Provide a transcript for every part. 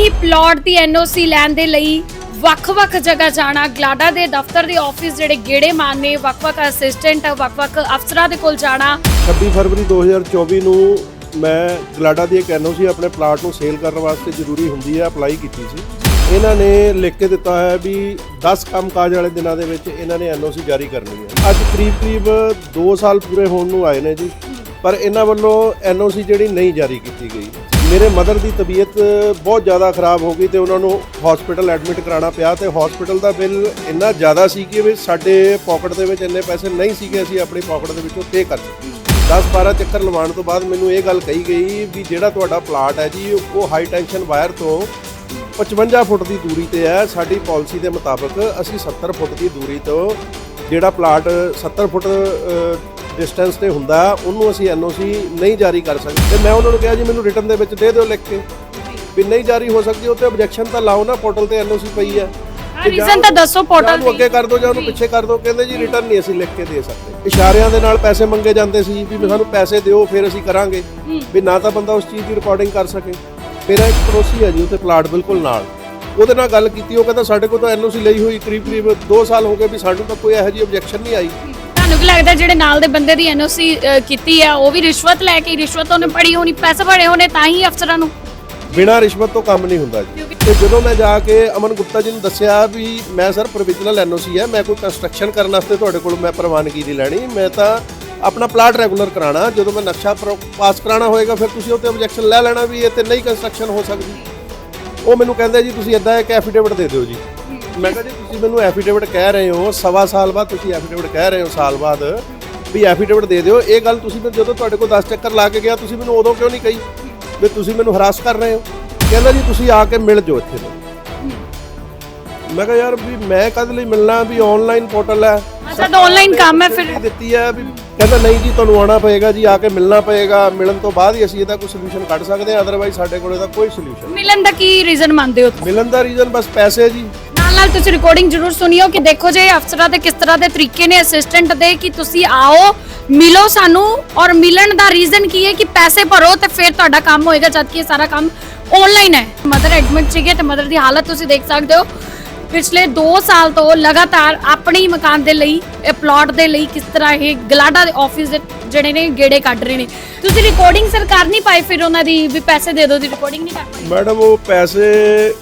ਹੀ plot ਦੀ NOC ਲੈਣ ਦੇ ਲਈ ਵੱਖ-ਵੱਖ ਜਗ੍ਹਾ ਜਾਣਾ, ਗਲਾਡਾ ਦੇ ਦਫ਼ਤਰ ਦੇ ਆਫਿਸ ਜਿਹੜੇ ਗੇੜੇ ਮਾਰਨੇ ਵੱਖ-ਵੱਖ ਅਸਿਸਟੈਂਟ ਵੱਖ-ਵੱਖ ਅਫਸਰਾਂ ਦੇ ਕੋਲ ਜਾਣਾ। 26 ਫਰਵਰੀ 2024 ਨੂੰ ਮੈਂ ਗਲਾਡਾ ਦੀ ਇੱਕ ਐਨਓਸੀ ਆਪਣੇ ਪਲਾਟ ਨੂੰ ਸੇਲ ਕਰਨ ਵਾਸਤੇ ਜ਼ਰੂਰੀ ਹੁੰਦੀ ਹੈ ਅਪਲਾਈ ਕੀਤੀ ਸੀ। ਇਹਨਾਂ ਨੇ ਲਿਖ ਕੇ ਦਿੱਤਾ ਹੈ ਵੀ 10 ਕੰਮਕਾਜ ਵਾਲੇ ਦਿਨਾਂ ਦੇ ਵਿੱਚ ਇਹਨਾਂ ਨੇ ਐਨਓਸੀ ਜਾਰੀ ਕਰਨੀ ਹੈ। ਅੱਜ ਕਰੀਬ-ਕਰੀਬ 2 ਸਾਲ ਪੂਰੇ ਹੋਣ ਨੂੰ ਆਏ ਨੇ ਜੀ, ਪਰ ਇਹਨਾਂ ਵੱਲੋਂ ਐਨਓਸੀ ਜਿਹੜੀ ਨਹੀਂ ਜਾਰੀ ਕੀਤੀ ਗਈ। ਮੇਰੇ ਮਦਰ ਦੀ ਤਬੀਅਤ ਬਹੁਤ ਜ਼ਿਆਦਾ ਖਰਾਬ ਹੋ ਗਈ ਤੇ ਉਹਨਾਂ ਨੂੰ ਹਸਪੀਟਲ ਐਡਮਿਟ ਕਰਾਉਣਾ ਪਿਆ ਤੇ ਹਸਪੀਟਲ ਦਾ ਬਿੱਲ ਇੰਨਾ ਜ਼ਿਆਦਾ ਸੀ ਕਿ ਵੀ ਸਾਡੇ ਪਾਕਟ ਦੇ ਵਿੱਚ ਇੰਨੇ ਪੈਸੇ ਨਹੀਂ ਸੀਗੇ, ਅਸੀਂ ਆਪਣੀ ਪਾਕਟ ਦੇ ਵਿੱਚੋਂ ਪੇ ਕਰ ਸਕੀਏ 10-12 ਚੱਕਰ ਲਵਾਉਣ ਤੋਂ ਬਾਅਦ ਮੈਨੂੰ ਇਹ ਗੱਲ ਕਹੀ ਗਈ ਵੀ ਜਿਹੜਾ ਤੁਹਾਡਾ ਪਲਾਟ ਹੈ ਜੀ, ਉਹ ਹਾਈ ਟੈਂਸ਼ਨ ਵਾਇਰ ਤੋਂ 55 ਫੁੱਟ ਦੀ ਦੂਰੀ ਤੇ ਹੈ। ਸਾਡੀ ਪਾਲਿਸੀ ਦੇ ਮੁਤਾਬਕ ਅਸੀਂ 70 ਫੁੱਟ ਦੀ ਦੂਰੀ ਤੋਂ ਜਿਹੜਾ ਪਲਾਟ 70 ਫੁੱਟ ਡਿਸਟੈਂਸ ਤੇ ਹੁੰਦਾ ਉਹਨੂੰ ਅਸੀਂ ਐਨਓਸੀ ਨਹੀਂ ਜਾਰੀ ਕਰ ਸਕਦੇ। ਤੇ ਮੈਂ ਉਹਨਾਂ ਨੂੰ ਕਿਹਾ ਜੀ ਮੈਨੂੰ ਰਿਟਰਨ ਦੇ ਵਿੱਚ ਦੇ ਦਿਓ ਲਿਖ ਕੇ। ਵੀ ਨਹੀਂ ਜਾਰੀ ਹੋ ਸਕਦੀ ਉਹ ਤੇ ਆਬਜੈਕਸ਼ਨ ਤਾਂ ਲਾਓ ਨਾ ਪੋਰਟਲ ਤੇ ਐਨਓਸੀ ਪਈ ਹੈ। ਤੇ ਰੀਜ਼ਨ ਤਾਂ ਦੱਸੋ ਪੋਰਟਲ ਉਹਨੂੰ ਅੱਗੇ ਕਰ ਦਿਓ ਜਾਂ ਉਹਨੂੰ ਪਿੱਛੇ ਕਰ ਦਿਓ ਕਹਿੰਦੇ ਜੀ ਰਿਟਰਨ ਨਹੀਂ ਅਸੀਂ ਲਿਖ ਕੇ ਦੇ ਸਕਦੇ। ਇਸ਼ਾਰਿਆਂ ਦੇ ਨਾਲ ਪੈਸੇ ਮੰਗੇ ਜਾਂਦੇ ਸੀ ਵੀ ਸਾਨੂੰ ਪੈਸੇ ਦਿਓ ਫਿਰ ਅਸੀਂ ਕਰਾਂਗੇ। ਵੀ ਨਾ ਤਾਂ ਬੰਦਾ ਉਸ ਚੀਜ਼ ਦੀ ਰਿਕਾਰਡਿੰਗ ਕਰ ਸਕੇ। ਮੇਰਾ ਇੱਕ ਪੜੋਸੀ ਹੈ ਜੀ ਉੱਥੇ ਪਲਾਟ ਬਿਲਕੁਲ ਨਾਲ। ਉਹਦੇ ਨਾਲ ਗੱਲ ਕੀਤੀ ਉਹ ਕਹਿੰਦਾ ਸਾਡੇ ਕੋਲ ਤਾਂ ਐਨਓਸੀ ਲਈ ਹੋਈ ਕਰੀਬ ਕਰੀਬ 2 ਸਾਲ ਹੋ ਗਏ ਵੀ ਸਾਨੂੰ ਤਾਂ ਕੋਈ ਇਹੋ ਜਿਹੀ ਆਬਜੈਕਸ਼ਨ ਨਹੀਂ ਆਈ। ਤੁਹਾਨੂੰ ਕੀ ਲੱਗਦਾ ਜਿਹੜੇ ਨਾਲ ਦੇ ਬੰਦੇ ਦੀ ਐਨਓਸੀ ਕੀਤੀ ਆ ਉਹ ਵੀ ਰਿਸ਼ਵਤ ਲੈ ਕੇ ਰਿਸ਼ਵਤ ਉਹਨੇ ਪੜੀ ਹੋਣੀ ਪੈਸੇ ਭਰੇ ਹੋਣੇ ਤਾਂ ਹੀ ਅਫਸਰਾਂ ਨੂੰ? ਬਿਨਾਂ ਰਿਸ਼ਵਤ ਤੋਂ ਕੰਮ ਨਹੀਂ ਹੁੰਦਾ ਜੀ। ਤੇ ਜਦੋਂ ਮੈਂ ਜਾ ਕੇ ਅਮਨ ਗੁਪਤਾ ਜੀ ਨੂੰ ਦੱਸਿਆ ਵੀ ਮੈਂ ਸਰ ਪ੍ਰੋਵੀਜ਼ਨਲ ਐਨਓਸੀ ਹੈ ਮੈਂ ਕੋਈ ਕੰਸਟਰਕਸ਼ਨ ਕਰਨ ਵਾਸਤੇ ਤੁਹਾਡੇ ਕੋਲ ਮੈਂ ਪ੍ਰਵਾਨਗੀ ਨਹੀਂ ਲੈਣੀ ਮੈਂ ਤਾਂ ਆਪਣਾ ਪਲਾਟ ਰੈਗੂਲਰ ਕਰਾਣਾ ਜਦੋਂ ਮੈਂ ਨਕਸ਼ਾ ਪਾਸ ਕਰਾਣਾ ਹੋਏਗਾ ਫਿਰ ਤੁਸੀਂ ਉਹ ਤੇ ਆਬਜੈਕਸ਼ਨ ਲੈ ਲੈਣਾ ਵੀ ਇਹ ਤੇ ਨਹੀਂ ਕੰਸਟਰਕਸ਼ਨ ਹੋ ਸਕਦੀ। ਉਹ ਮੈਨੂੰ ਕਹਿੰਦੇ ਜੀ ਤੁਸੀਂ ਇਦਾਂ ਇੱਕ ਐਫੀਡੇਵਿਟ ਦੇ ਦਿਓ ਜੀ। ਮੈਂ ਕਿਹਾ ਜੀ ਤੁਸੀਂ ਮੈਨੂੰ ਐਫੀਡੇਵਿਟ ਕਹਿ ਰਹੇ ਹੋ ਸਵਾ ਸਾਲ ਬਾਅਦ ਤੁਸੀਂ ਐਫੀਡੇਵਿਟ ਕਹਿ ਰਹੇ ਹੋ ਸਾਲ ਬਾਅਦ ਵੀ ਐਫੀਡੇਵਿਟ ਦੇ ਦਿਓ। ਇਹ ਗੱਲ ਤੁਸੀਂ ਮੈਂ ਜਦੋਂ ਤੁਹਾਡੇ ਕੋਲ 10 ਚੱਕਰ ਲਾ ਕੇ ਗਿਆ ਤੁਸੀਂ ਮੈਨੂੰ ਉਦੋਂ ਕਿਉਂ ਨਹੀਂ ਕਹੀ ਵੀ ਤੁਸੀਂ ਮੈਨੂੰ ਹਰਾਸ ਕਰ ਰਹੇ ਹੋ? ਕਹਿੰਦਾ ਜੀ ਤੁਸੀਂ ਆ ਕੇ ਮਿਲ ਜਾਓ ਇੱਥੇ ਮੈਂ ਕਿਹਾ ਯਾਰ ਵੀ ਮੈਂ ਕਦ ਲਈ ਮਿਲਣਾ ਵੀ ਆਨਲਾਈਨ ਪੋਰਟਲ ਹੈ? ਅੱਛਾ ਤਾਂ ਆਨਲਾਈਨ ਕੰਮ ਹੈ ਫਿਰ। ਦਿੱਤੀ ਹੈ ਵੀ ਕਹਿੰਦਾ ਨਹੀਂ ਜੀ ਤੁਹਾਨੂੰ ਆਉਣਾ ਪਏਗਾ ਜੀ ਆ ਕੇ ਮਿਲਣਾ ਪਏਗਾ। ਮਿਲਣ ਤੋਂ ਬਾਅਦ ਹੀ ਅਸੀਂ ਇਹਦਾ ਕੋਈ ਸੋਲੂਸ਼ਨ ਕੱਢ ਸਕਦੇ ਹਾਂ ਅਦਰਵਾਈਜ਼ ਸਾਡੇ ਕੋਲ ਇਹਦਾ ਕੋਈ ਸੋਲੂਸ਼ਨ ਮਿਲਣ ਦਾ ਕੀ ਰੀਜ਼ਨ ਮੰਨਦੇ ਹੋ ਮਿਲਣ ਦਾ ਰੀਜ਼ਨ ਬਸ ਪੈਸੇ ਜੀ। ਨਾਲ ਨਾਲ ਤੁਸੀਂ ਰਿਕਾਰਡਿੰਗ ਜ਼ਰੂਰ ਸੁਣਿਓ ਕਿ ਦੇਖੋ ਜੇ ਅਫਸਰਾਂ ਦੇ ਕਿਸ ਤਰ੍ਹਾਂ ਦੇ ਤਰੀਕੇ ਨੇ ਅਸਿਸਟੈਂਟ ਦੇ ਕਿ ਤੁਸੀਂ ਆਓ, ਮਿਲੋ ਸਾਨੂੰ ਔਰ ਮਿਲਣ ਦਾ ਰੀਜ਼ਨ ਕੀ ਹੈ ਕਿ ਪੈਸੇ ਭਰੋ ਤੇ ਫਿਰ ਤੁਹਾਡਾ ਕੰਮ ਹੋਏਗਾ ਜਦਕਿ ਇਹ ਸਾਰਾ ਕੰਮ ਆਨਲਾਈਨ ਹੈ। ਮਦਰ ਐਡਮਿਟ ਸੀਗੇ ਤੇ ਮਦਰ ਦੀ ਹਾਲਤ ਤੁਸੀਂ ਦੇਖ ਸਕਦੇ ਹੋ। ਪਿਛਲੇ 2 ਸਾਲ ਤੋਂ ਲਗਾਤਾਰ ਆਪਣੇ ਹੀ ਮਕਾਨ ਦੇ ਲਈ ਇਹ ਪਲਾਟ ਦੇ ਲਈ ਕਿਸ ਤਰ੍ਹਾਂ ਇਹ ਗਲਾਡਾ ਦੇ ਆਫਿਸ ਦੇ ਜਿਹੜੇ ਨੇ ਗੇੜੇ ਕੱਢ ਰਹੇ ਨੇ। ਤੁਸੀਂ ਰਿਕਾਰਡਿੰਗ ਸਰਕਾਰ ਨਹੀਂ ਪਾਈ ਫਿਰ ਉਹਨਾਂ ਦੀ ਵੀ ਪੈਸੇ ਦੇ ਦਿਓ ਦੀ ਰਿਕਾਰਡਿੰਗ ਨਹੀਂ ਕਰ ਮੈਡਮ ਉਹ ਪੈਸੇ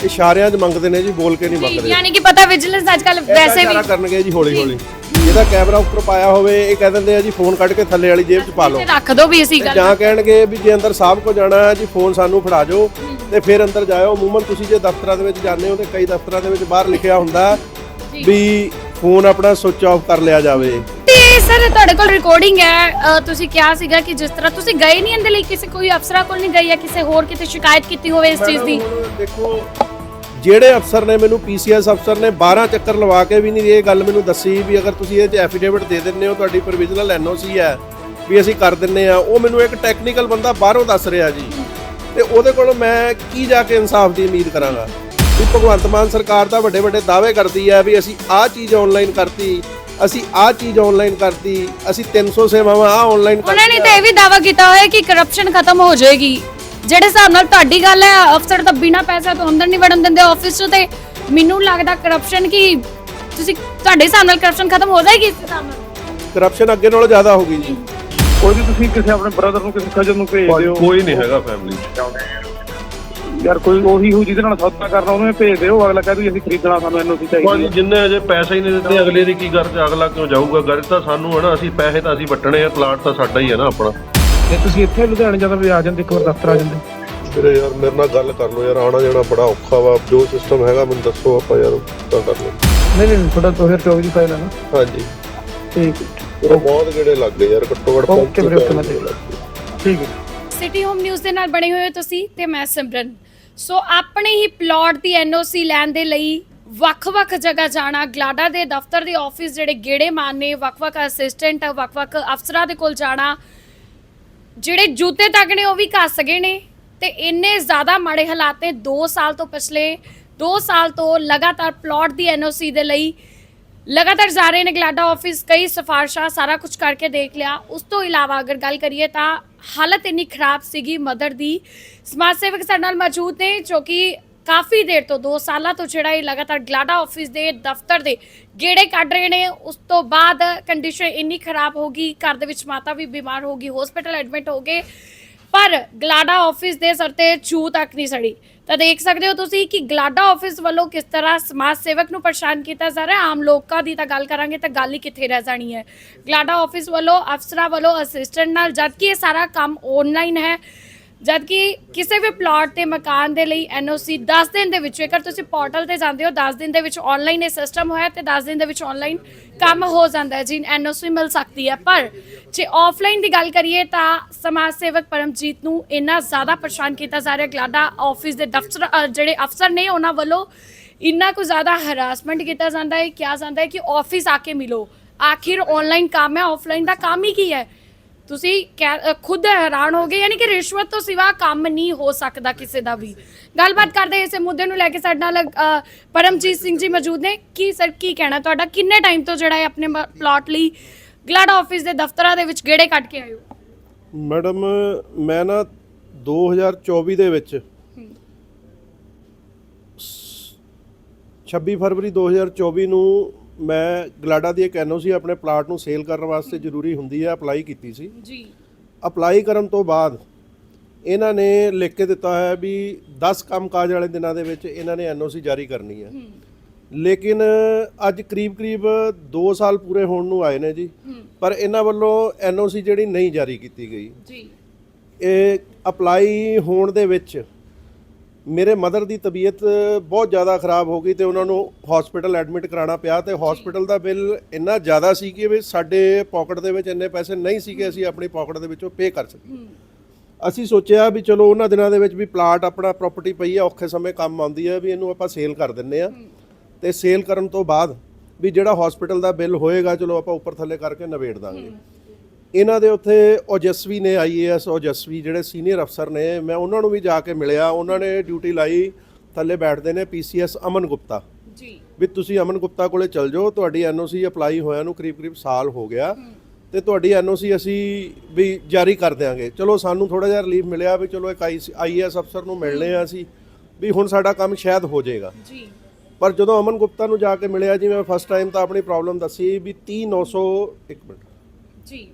ਇਸ਼ਾਰਿਆਂ 'ਚ ਮੰਗਦੇ ਨੇ ਜੀ ਬੋਲ ਕੇ ਨਹੀਂ ਮੰਗਦੇ। ਯਾਨੀ ਕਿ ਪਤਾ ਵਿਜੀਲੈਂਸ ਅੱਜ ਕੱਲ ਵੈਸੇ ਵੀ ਕਰਨਗੇ ਜੀ ਹੌਲੀ ਹੌਲੀ ਜਿਹਦਾ ਕੈਮਰਾ ਉੱਪਰ ਪਾਇਆ ਹੋਵੇ ਇਹ ਕਹਿ ਦਿੰਦੇ ਆ ਜੀ ਫੋਨ ਕੱਢ ਕੇ ਥੱਲੇ ਵਾਲੀ ਜੇਬ 'ਚ ਪਾ ਲਓ। ਰੱਖ ਦੋ ਵੀ ਅਸੀਂ ਗੱਲ ਜਾਂ ਕਹਿਣਗੇ ਵੀ ਜੇ ਅੰਦਰ ਸਾਹਿਬ ਕੋ ਜਾਣਾ ਹੈ ਜੀ ਫੋਨ ਸਾਨੂੰ ਫੜਾ ਜਾਓ ਤੇ ਫਿਰ ਅੰਦਰ ਜਾਇਓ। ਅਮੂਮਨ ਤੁਸੀਂ ਜੇ ਦਫ਼ਤਰਾਂ ਦੇ ਵਿੱਚ ਜਾਂਦੇ ਹੋ ਤੇ ਕਈ ਦਫ਼ਤਰਾਂ ਦੇ ਵਿੱਚ ਬਾਹਰ ਲਿਖਿਆ ਹੁੰਦਾ ਵੀ ਫੋਨ ਆਪਣਾ ਸੁਚ ਆਫ ਕਰ ਲਿਆ ਜਾਵੇ। ਤੇ ਸਰ ਤੁਹਾਡੇ ਕੋਲ ਰਿਕਾਰਡਿੰਗ ਹੈ। ਤੁਸੀਂ ਕਿਹਾ ਸੀਗਾ ਕਿ ਜਿਸ ਤਰ੍ਹਾਂ ਤੁਸੀਂ ਗਏ ਨਹੀਂ ਇਹਦੇ ਲਈ ਕਿਸੇ ਕੋਈ ਅਫਸਰਾਂ ਕੋਲ ਨਹੀਂ ਗਏ ਜਾਂ ਕਿਸੇ ਹੋਰ ਕਿਤੇ ਸ਼ਿਕਾਇਤ ਕੀਤੀ ਹੋਵੇ ਇਸ ਚੀਜ਼ ਦੀ? ਦੇਖੋ ਜਿਹੜੇ ਅਫਸਰ ਨੇ ਮੈਨੂੰ ਪੀਸੀਐਸ ਅਫਸਰ ਨੇ 12 ਚੱਕਰ ਲਵਾ ਕੇ ਵੀ ਨਹੀਂ ਇਹ ਗੱਲ ਮੈਨੂੰ ਦੱਸੀ ਵੀ ਅਗਰ ਤੁਸੀਂ ਇਹ ਚ ਐਫੀਡੇਵਿਟ ਦੇ ਦਿੰਦੇ ਹੋ ਤੁਹਾਡੀ ਪ੍ਰੋਵੀਜ਼ਨਲ ਐਨਓਸੀ ਹੈ ਵੀ ਅਸੀਂ ਕਰ ਦਿੰਨੇ ਆ ਉਹ ਮੈਨੂੰ ਇੱਕ ਟੈਕਨੀਕਲ ਬੰਦਾ ਬਾਹਰੋਂ ਦੱਸ ਰਿਹਾ ਜੀ। ਤੇ ਉਹਦੇ ਕੋਲੋਂ ਮੈਂ ਕੀ ਜਾ ਕੇ ਇਨਸਾਫ ਦੀ ਉਮੀਦ ਕਰਾਂਗਾ? ਵੀ ਭਗਵੰਤ ਮਾਨ ਸਰਕਾਰ ਤਾਂ ਵੱਡੇ ਵੱਡੇ ਦਾਅਵੇ ਕਰਦੀ ਹੈ ਵੀ ਅਸੀਂ ਆਹ ਚੀਜ਼ ਆਨਲਾਈਨ ਕਰਤੀ ਅਸੀਂ ਆਹ ਚੀਜ਼ ਆਨਲਾਈਨ ਕਰਤੀ ਅਸੀਂ 300 ਸੇਵਾਵਾਂ ਆਹ ਆਨਲਾਈਨ ਉਹਨਾਂ ਨੇ ਤਾਂ ਇਹ ਵੀ ਦਾਅਵਾ ਕੀਤਾ ਹੋਇਆ ਕਿ ਕਰਪਸ਼ਨ ਖਤਮ ਹੋ ਜਾਏਗੀ। ਜਿਹੜੇ ਹਿਸਾਬ ਨਾਲ ਤੁਹਾਡੀ ਗੱਲ ਹੈ ਅਫਸਰ ਤਾਂ ਬਿਨਾਂ ਪੈਸਾ ਤੋਂ ਅੰਦਰ ਨਹੀਂ ਵੜਨ ਦਿੰਦੇ ਆਫਿਸ 'ਚ ਤੇ ਮੈਨੂੰ ਲੱਗਦਾ ਕਰਪਸ਼ਨ ਕੀ ਤੁਸੀਂ ਤੁਹਾਡੇ ਹਿਸਾਬ ਨਾਲ ਕਰਪਸ਼ਨ ਖਤਮ ਹੋ ਜਾਏਗੀ ਇਸ ਹਿਸਾਬ ਨਾਲ? ਕਰਪਸ਼ਨ ਅੱਗੇ ਨਾਲੋਂ ਜ਼ਿਆਦਾ ਹੋ ਗਈ ਜੀ। ਕੋਈ ਵੀ ਤੁਸੀਂ ਕਿਸੇ ਆਪਣੇ ਬ੍ਰਦਰ ਨੂੰ ਕਿਸੇ ਕਜ਼ਨ ਨੂੰ ਭੇਜ ਦਿਓ। ਕੋਈ ਨਹੀਂ ਹੈਗਾ ਫੈਮਿਲੀ ਚ। ਯਾਰ ਕੋਈ ਉਹੀ ਹੋ ਜਿਹਦੇ ਨਾਲ ਸੌਦਾ ਕਰਨਾ ਉਹਨੂੰ ਹੀ ਭੇਜ ਦਿਓ। ਅਗਲਾ ਕਹਿੰਦਾ ਵੀ ਅਸੀਂ ਖਰੀਦਣਾ ਸਾਨੂੰ ਐਨਓਸੀ ਚਾਹੀਦੀ ਭਾਜੀ ਹੈ। ਜਿੰਨੇ ਅਜੇ ਪੈਸੇ ਹੀ ਨਹੀਂ ਦਿੱਤੇ ਅਗਲੇ ਦੀ ਕੀ ਗਰਜ ਅਗਲਾ ਕਿਉਂ ਜਾਊਗਾ? ਗਰਜ ਤਾਂ ਸਾਨੂੰ ਹੈ ਨਾ ਅਸੀਂ ਪੈਸੇ ਤਾਂ ਅਸੀਂ ਵਟਣੇ ਆ ਪਲਾਟ ਤਾਂ ਸਾਡਾ ਹੀ ਹੈ ਨਾ ਆਪਣਾ। ਜੇ ਤੁਸੀਂ ਇੱਥੇ ਲੁਧਿਆਣੇ ਜਦੋਂ ਵੀ ਆ ਜਾਂਦੇ ਇੱਕ ਵਾਰ ਦਫ਼ਤਰ ਆ ਜਾਂਦੇ? ਵੀਰੇ ਯਾਰ ਮੇਰੇ ਨਾਲ ਗੱਲ ਕਰ ਲਓ ਯਾਰ ਆਣਾ ਜਾਣਾ ਬੜਾ ਔਖਾ ਵਾ। ਜੋ ਸਿਸਟਮ ਹੈਗਾ ਮੈਨੂੰ ਦੱਸੋ ਆਪਾਂ ਯਾਰ ਤਾਂ ਕਰ ਲਓ। ਨਹੀਂ ਨਹੀਂ ਤੁਹਾਡਾ 2024 ਦੀ ਫਾਈਲ ਹੈ ਨਾ। ਹਾਂਜੀ। ਠੀਕ। ਉਹ ਬਹੁਤ ਗੇੜੇ ਲੱਗ ਗਏ ਯਾਰ ਘੱਟੋ ਘੱਟ ਓਕੇ ਵੀਰੇ, ਓਕੇ, ਮੈਂ ਦੇਖ ਗਏ। ਠੀਕ ਹੈ। ਸਿਟੀ ਹੋਮ ਨਿਊਜ਼ ਦੇ ਨਾਲ ਬਣੇ ਹੋਏ ਹੋ ਤੁਸੀਂ ਤੇ ਮੈਂ ਸਿਮਰਨ। ਸੋ ਆਪਣੇ ਹੀ ਪਲਾਟ ਦੀ ਐਨਓਸੀ ਲੈਣ ਦੇ ਲਈ ਵੱਖ-ਵੱਖ ਜਗ੍ਹਾ ਜਾਣਾ ਗਲਾਡਾ ਦੇ ਦਫ਼ਤਰ ਦੇ ਆਫਿਸ ਜਿਹੜੇ ਗੇੜੇ ਮਾਰਨੇ ਵੱਖ-ਵੱਖ ਅਸਿਸਟੈਂਟ ਵੱਖ-ਵੱਖ ਅਫਸਰਾਂ ਦੇ ਕੋਲ ਜਾਣਾ ਜਿਹੜੇ ਜੂਤੇ ਤੱਕ ਨੇ ਉਹ ਵੀ ਕੱਸ ਗਏ ਨੇ ਤੇ ਇੰਨੇ ਜ਼ਿਆਦਾ ਮਾੜੇ ਹਾਲਾਤ ਨੇ 2 ਸਾਲ ਤੋਂ ਪਿਛਲੇ 2 ਸਾਲ ਤੋਂ ਲਗਾਤਾਰ ਪਲਾਟ ਦੀ ਐਨਓਸੀ ਦੇ ਲਈ ਲਗਾਤਾਰ ਜਾ ਰਹੇ ਨੇ ਗਲਾਡਾ ਆਫਿਸ, ਕਈ ਸਿਫਾਰਸ਼ਾਂ, ਸਾਰਾ ਕੁਝ ਕਰਕੇ ਦੇਖ ਲਿਆ। ਉਸ ਤੋਂ ਇਲਾਵਾ ਅਗਰ ਗੱਲ ਕਰੀਏ ਤਾਂ ਹਾਲਤ ਇੰਨੀ ਖਰਾਬ ਸੀਗੀ ਮਦਰ ਦੀ। ਸਮਾਜ ਸੇਵਕ ਸਾਡੇ ਨਾਲ ਮੌਜੂਦ ਨੇ ਜੋ ਕਿ ਕਾਫੀ ਦੇਰ ਤੋਂ 2 ਸਾਲਾਂ ਤੋਂ ਜਿਹੜਾ ਇਹ ਲਗਾਤਾਰ ਗਲਾਡਾ ਆਫਿਸ ਦੇ ਦਫ਼ਤਰ ਦੇ ਗੇੜੇ ਕੱਢ ਰਹੇ ਨੇ, ਉਸ ਤੋਂ ਬਾਅਦ ਕੰਡੀਸ਼ਨ ਇੰਨੀ ਖਰਾਬ ਹੋ ਗਈ, ਘਰ ਦੇ ਵਿੱਚ ਮਾਤਾ ਵੀ ਬਿਮਾਰ ਹੋ ਗਈ ਹਸਪੀਟਲ ਐਡਮਿਟ ਹੋ ਗਏ, ਪਰ ਗਲਾਡਾ ਆਫਿਸ ਦੇ ਸਰ ਤੇ ਚੂ ਤੱਕ ਨਹੀਂ ਸੜੀ। ਤਾਂ ਦੇਖ ਸਕਦੇ ਹੋ ਤੁਸੀਂ ਕਿ ਗਲਾਡਾ ਆਫਿਸ ਵੱਲੋਂ ਕਿਸ ਤਰ੍ਹਾਂ ਸਮਾਜ ਸੇਵਕ ਨੂੰ ਪਰੇਸ਼ਾਨ ਕੀਤਾ ਜਾ ਰਿਹਾ, ਆਮ ਲੋਕਾਂ ਦੀ ਤਾਂ ਗੱਲ ਕਰਾਂਗੇ ਤਾਂ ਗੱਲ ਹੀ ਕਿੱਥੇ ਰਹਿ ਜਾਣੀ ਹੈ। ਗਲਾਡਾ ਆਫਿਸ ਵੱਲੋਂ ਅਫਸਰਾਂ ਵੱਲੋਂ ਅਸਿਸਟੈਂਟ ਨਾਲ, ਜਦਕਿ ਇਹ ਸਾਰਾ ਕੰਮ ਆਨਲਾਈਨ ਹੈ ਜਦਕਿ ਕਿਸੇ ਵੀ ਪਲਾਟ ਤੇ ਮਕਾਨ ਦੇ ਲਈ ਐਨਓਸੀ 10 ਦਿਨ ਦੇ ਵਿੱਚ ਜੇਕਰ ਤੁਸੀਂ ਪੋਰਟਲ ਤੇ ਜਾਂਦੇ ਹੋ 10 ਦਿਨ ਦੇ ਵਿੱਚ ਆਨਲਾਈਨ ਇਹ ਸਿਸਟਮ ਹੋਇਆ ਤੇ 10 ਦਿਨ ਦੇ ਵਿੱਚ ਆਨਲਾਈਨ ਕੰਮ ਹੋ ਜਾਂਦਾ ਹੈ ਜੀ ਐਨਓਸੀ ਮਿਲ ਸਕਦੀ ਹੈ। ਪਰ ਜੇ ਆਫਲਾਈਨ ਦੀ ਗੱਲ ਕਰੀਏ ਤਾਂ ਸਮਾਜ ਸੇਵਕ ਪਰਮਜੀਤ ਨੂੰ ਇੰਨਾ ਜ਼ਿਆਦਾ ਪਰੇਸ਼ਾਨ ਕੀਤਾ ਜਾ ਰਿਹਾ ਗਲਾਡਾ ਆਫਿਸ ਦੇ ਦਫ਼ਤਰ ਅ, ਜਿਹੜੇ ਅਫਸਰ ਨੇ ਉਹਨਾਂ ਵੱਲੋਂ ਇੰਨਾ ਕੁ ਜ਼ਿਆਦਾ ਹਰਾਸਮੈਂਟ ਕੀਤਾ ਜਾਂਦਾ ਹੈ ਕਿਹਾ ਜਾਂਦਾ ਹੈ ਕਿ ਆਫਿਸ ਆ ਕੇ ਮਿਲੋ। ਆਖਿਰ ਆਨਲਾਈਨ ਕੰਮ ਹੈ ਆਫਲਾਈਨ ਦਾ ਕੰਮ ਹੀ ਕੀ ਹੈ? ਤੁਸੀਂ ਕਹਿ- ਅ, ਖੁਦ ਹੈਰਾਨ ਹੋ ਗਏ ਯਾਨੀ ਕਿ ਰਿਸ਼ਵਤ ਤੋਂ ਸਿਵਾ ਕੰਮ ਨਹੀਂ ਹੋ ਸਕਦਾ ਕਿਸੇ ਦਾ ਵੀ। ਗੱਲਬਾਤ ਕਰਦੇ ਇਸੇ ਮੁੱਦੇ ਨੂੰ ਲੈ ਕੇ ਸਾਡੇ ਨਾਲ ਅ, ਪਰਮਜੀਤ ਸਿੰਘ ਜੀ ਮੌਜੂਦ ਨੇ। ਕੀ ਸਰ ਕੀ ਕਹਿਣਾ ਤੁਹਾਡਾ? ਕਿੰਨੇ ਟਾਈਮ ਤੋਂ ਜਿਹੜਾ ਹੈ ਆਪਣੇ ਪਲਾਟ ਲਈ ਗਲਾਡਾ ਆਫਿਸ ਦੇ ਦਫ਼ਤਰਾਂ ਦੇ ਵਿੱਚ ਗੇੜੇ ਕੱਢ ਕੇ ਆਏ ਹੋ? ਮੈਡਮ ਮੈਂ ਨਾ 2024 ਦੇ ਵਿੱਚ 26 ਫਰਵਰੀ 2024 ਨੂੰ ਮੈਂ ਗਲਾਡਾ ਦੀ ਇੱਕ ਐਨਓਸੀ ਆਪਣੇ ਪਲਾਟ ਨੂੰ ਸੇਲ ਕਰਨ ਵਾਸਤੇ ਜ਼ਰੂਰੀ ਹੁੰਦੀ ਹੈ ਅਪਲਾਈ ਕੀਤੀ ਸੀ। ਜੀ। ਅਪਲਾਈ ਕਰਨ ਤੋਂ ਬਾਅਦ ਇਹਨਾਂ ਨੇ ਲਿਖ ਕੇ ਦਿੱਤਾ ਹੈ ਵੀ 10 ਕੰਮਕਾਜ ਵਾਲੇ ਦਿਨਾਂ ਦੇ ਵਿੱਚ ਇਹਨਾਂ ਨੇ ਐਨਓਸੀ ਜਾਰੀ ਕਰਨੀ ਹੈ। ਲੇਕਿਨ ਅੱਜ ਕਰੀਬ-ਕਰੀਬ 2 ਸਾਲ ਪੂਰੇ ਹੋਣ ਨੂੰ ਆਏ ਨੇ ਜੀ ਪਰ ਇਹਨਾਂ ਵੱਲੋਂ ਐਨਓਸੀ ਜਿਹੜੀ ਨਹੀਂ ਜਾਰੀ ਕੀਤੀ ਗਈ। ਜੀ। ਇਹ ਅਪਲਾਈ ਹੋਣ ਦੇ ਵਿੱਚ ਮੇਰੇ ਮਦਰ ਦੀ ਤਬੀਅਤ ਬਹੁਤ ਜ਼ਿਆਦਾ ਖਰਾਬ ਹੋ ਗਈ ਤੇ ਉਹਨਾਂ ਨੂੰ ਹਸਪੀਟਲ ਐਡਮਿਟ ਕਰਾਉਣਾ ਪਿਆ ਤੇ ਹਸਪੀਟਲ ਦਾ ਬਿੱਲ ਇੰਨਾ ਜ਼ਿਆਦਾ ਸੀ ਕਿ ਵੀ ਸਾਡੇ ਪਾਕਟ ਦੇ ਵਿੱਚ ਇੰਨੇ ਪੈਸੇ ਨਹੀਂ ਸੀ ਕਿ ਅਸੀਂ ਆਪਣੀ ਪਾਕਟ ਦੇ ਵਿੱਚੋਂ ਪੇ ਕਰ ਸਕੀਏ। ਅਸੀਂ ਸੋਚਿਆ ਵੀ ਚਲੋ ਉਹਨਾਂ ਦਿਨਾਂ ਦੇ ਵਿੱਚ ਵੀ ਪਲਾਟ ਆਪਣਾ ਪ੍ਰਾਪਰਟੀ ਪਈ ਹੈ ਔਖੇ ਸਮੇਂ ਕੰਮ ਆਉਂਦੀ ਹੈ ਵੀ ਇਹਨੂੰ ਆਪਾਂ ਸੇਲ ਕਰ ਦਿੰਨੇ ਆ। ਤੇ ਸੇਲ ਕਰਨ ਤੋਂ ਬਾਅਦ ਵੀ ਜਿਹੜਾ ਹਸਪੀਟਲ ਦਾ ਬਿੱਲ ਹੋਏਗਾ ਚਲੋ ਆਪਾਂ ਉੱਪਰ ਥੱਲੇ ਕਰਕੇ ਨਿਬੇੜ ਦਾਂਗੇ। ਇਹਨਾਂ ਦੇ ਉੱਥੇ ਓਜਸਵੀ ਨੇ ਆਈਏਐਸ ਓਜਸਵੀ ਜਿਹੜੇ ਸੀਨੀਅਰ ਅਫਸਰ ਨੇ ਮੈਂ ਉਹਨਾਂ ਨੂੰ ਵੀ ਜਾ ਕੇ ਮਿਲਿਆ। ਉਹਨਾਂ ਨੇ ਡਿਊਟੀ ਲਾਈ ਥੱਲੇ ਬੈਠਦੇ ਨੇ ਪੀਸੀਐਸ ਅਮਨ ਗੁਪਤਾ। ਜੀ। ਵੀ ਤੁਸੀਂ ਅਮਨ ਗੁਪਤਾ ਕੋਲੇ ਚੱਲ ਜਾਓ ਤੁਹਾਡੀ ਐਨਓਸੀ ਅਪਲਾਈ ਹੋਇਆ ਨੂੰ ਕਰੀਬ-ਕਰੀਬ ਸਾਲ ਹੋ ਗਿਆ। ਤੇ ਤੁਹਾਡੀ ਐਨਓਸੀ ਅਸੀਂ ਵੀ ਜਾਰੀ ਕਰ ਦਿਆਂਗੇ। ਚਲੋ ਸਾਨੂੰ ਥੋੜਾ ਜਿਹਾ ਰਿਲੀਫ ਮਿਲਿਆ ਵੀ ਚਲੋ ਇੱਕ ਆਈਏਐਸ ਅਫਸਰ ਨੂੰ ਮਿਲਣੇ ਆ ਅਸੀਂ ਵੀ ਹੁਣ ਸਾਡਾ ਕੰਮ ਸ਼ਾਇਦ ਹੋ ਜਾਏਗਾ। ਜੀ। ਪਰ ਜਦੋਂ ਅਮਨ ਗੁਪਤਾ ਨੂੰ ਜਾ ਕੇ ਮਿਲਿਆ ਜੀ ਮੈਂ ਫਸਟ ਟਾਈਮ ਤਾਂ ਆਪਣੀ ਪ੍ਰੋਬਲਮ ਦੱਸੀ ਵੀ 30900 ਇੱਕ ਮਿੰਟ। ਜੀ।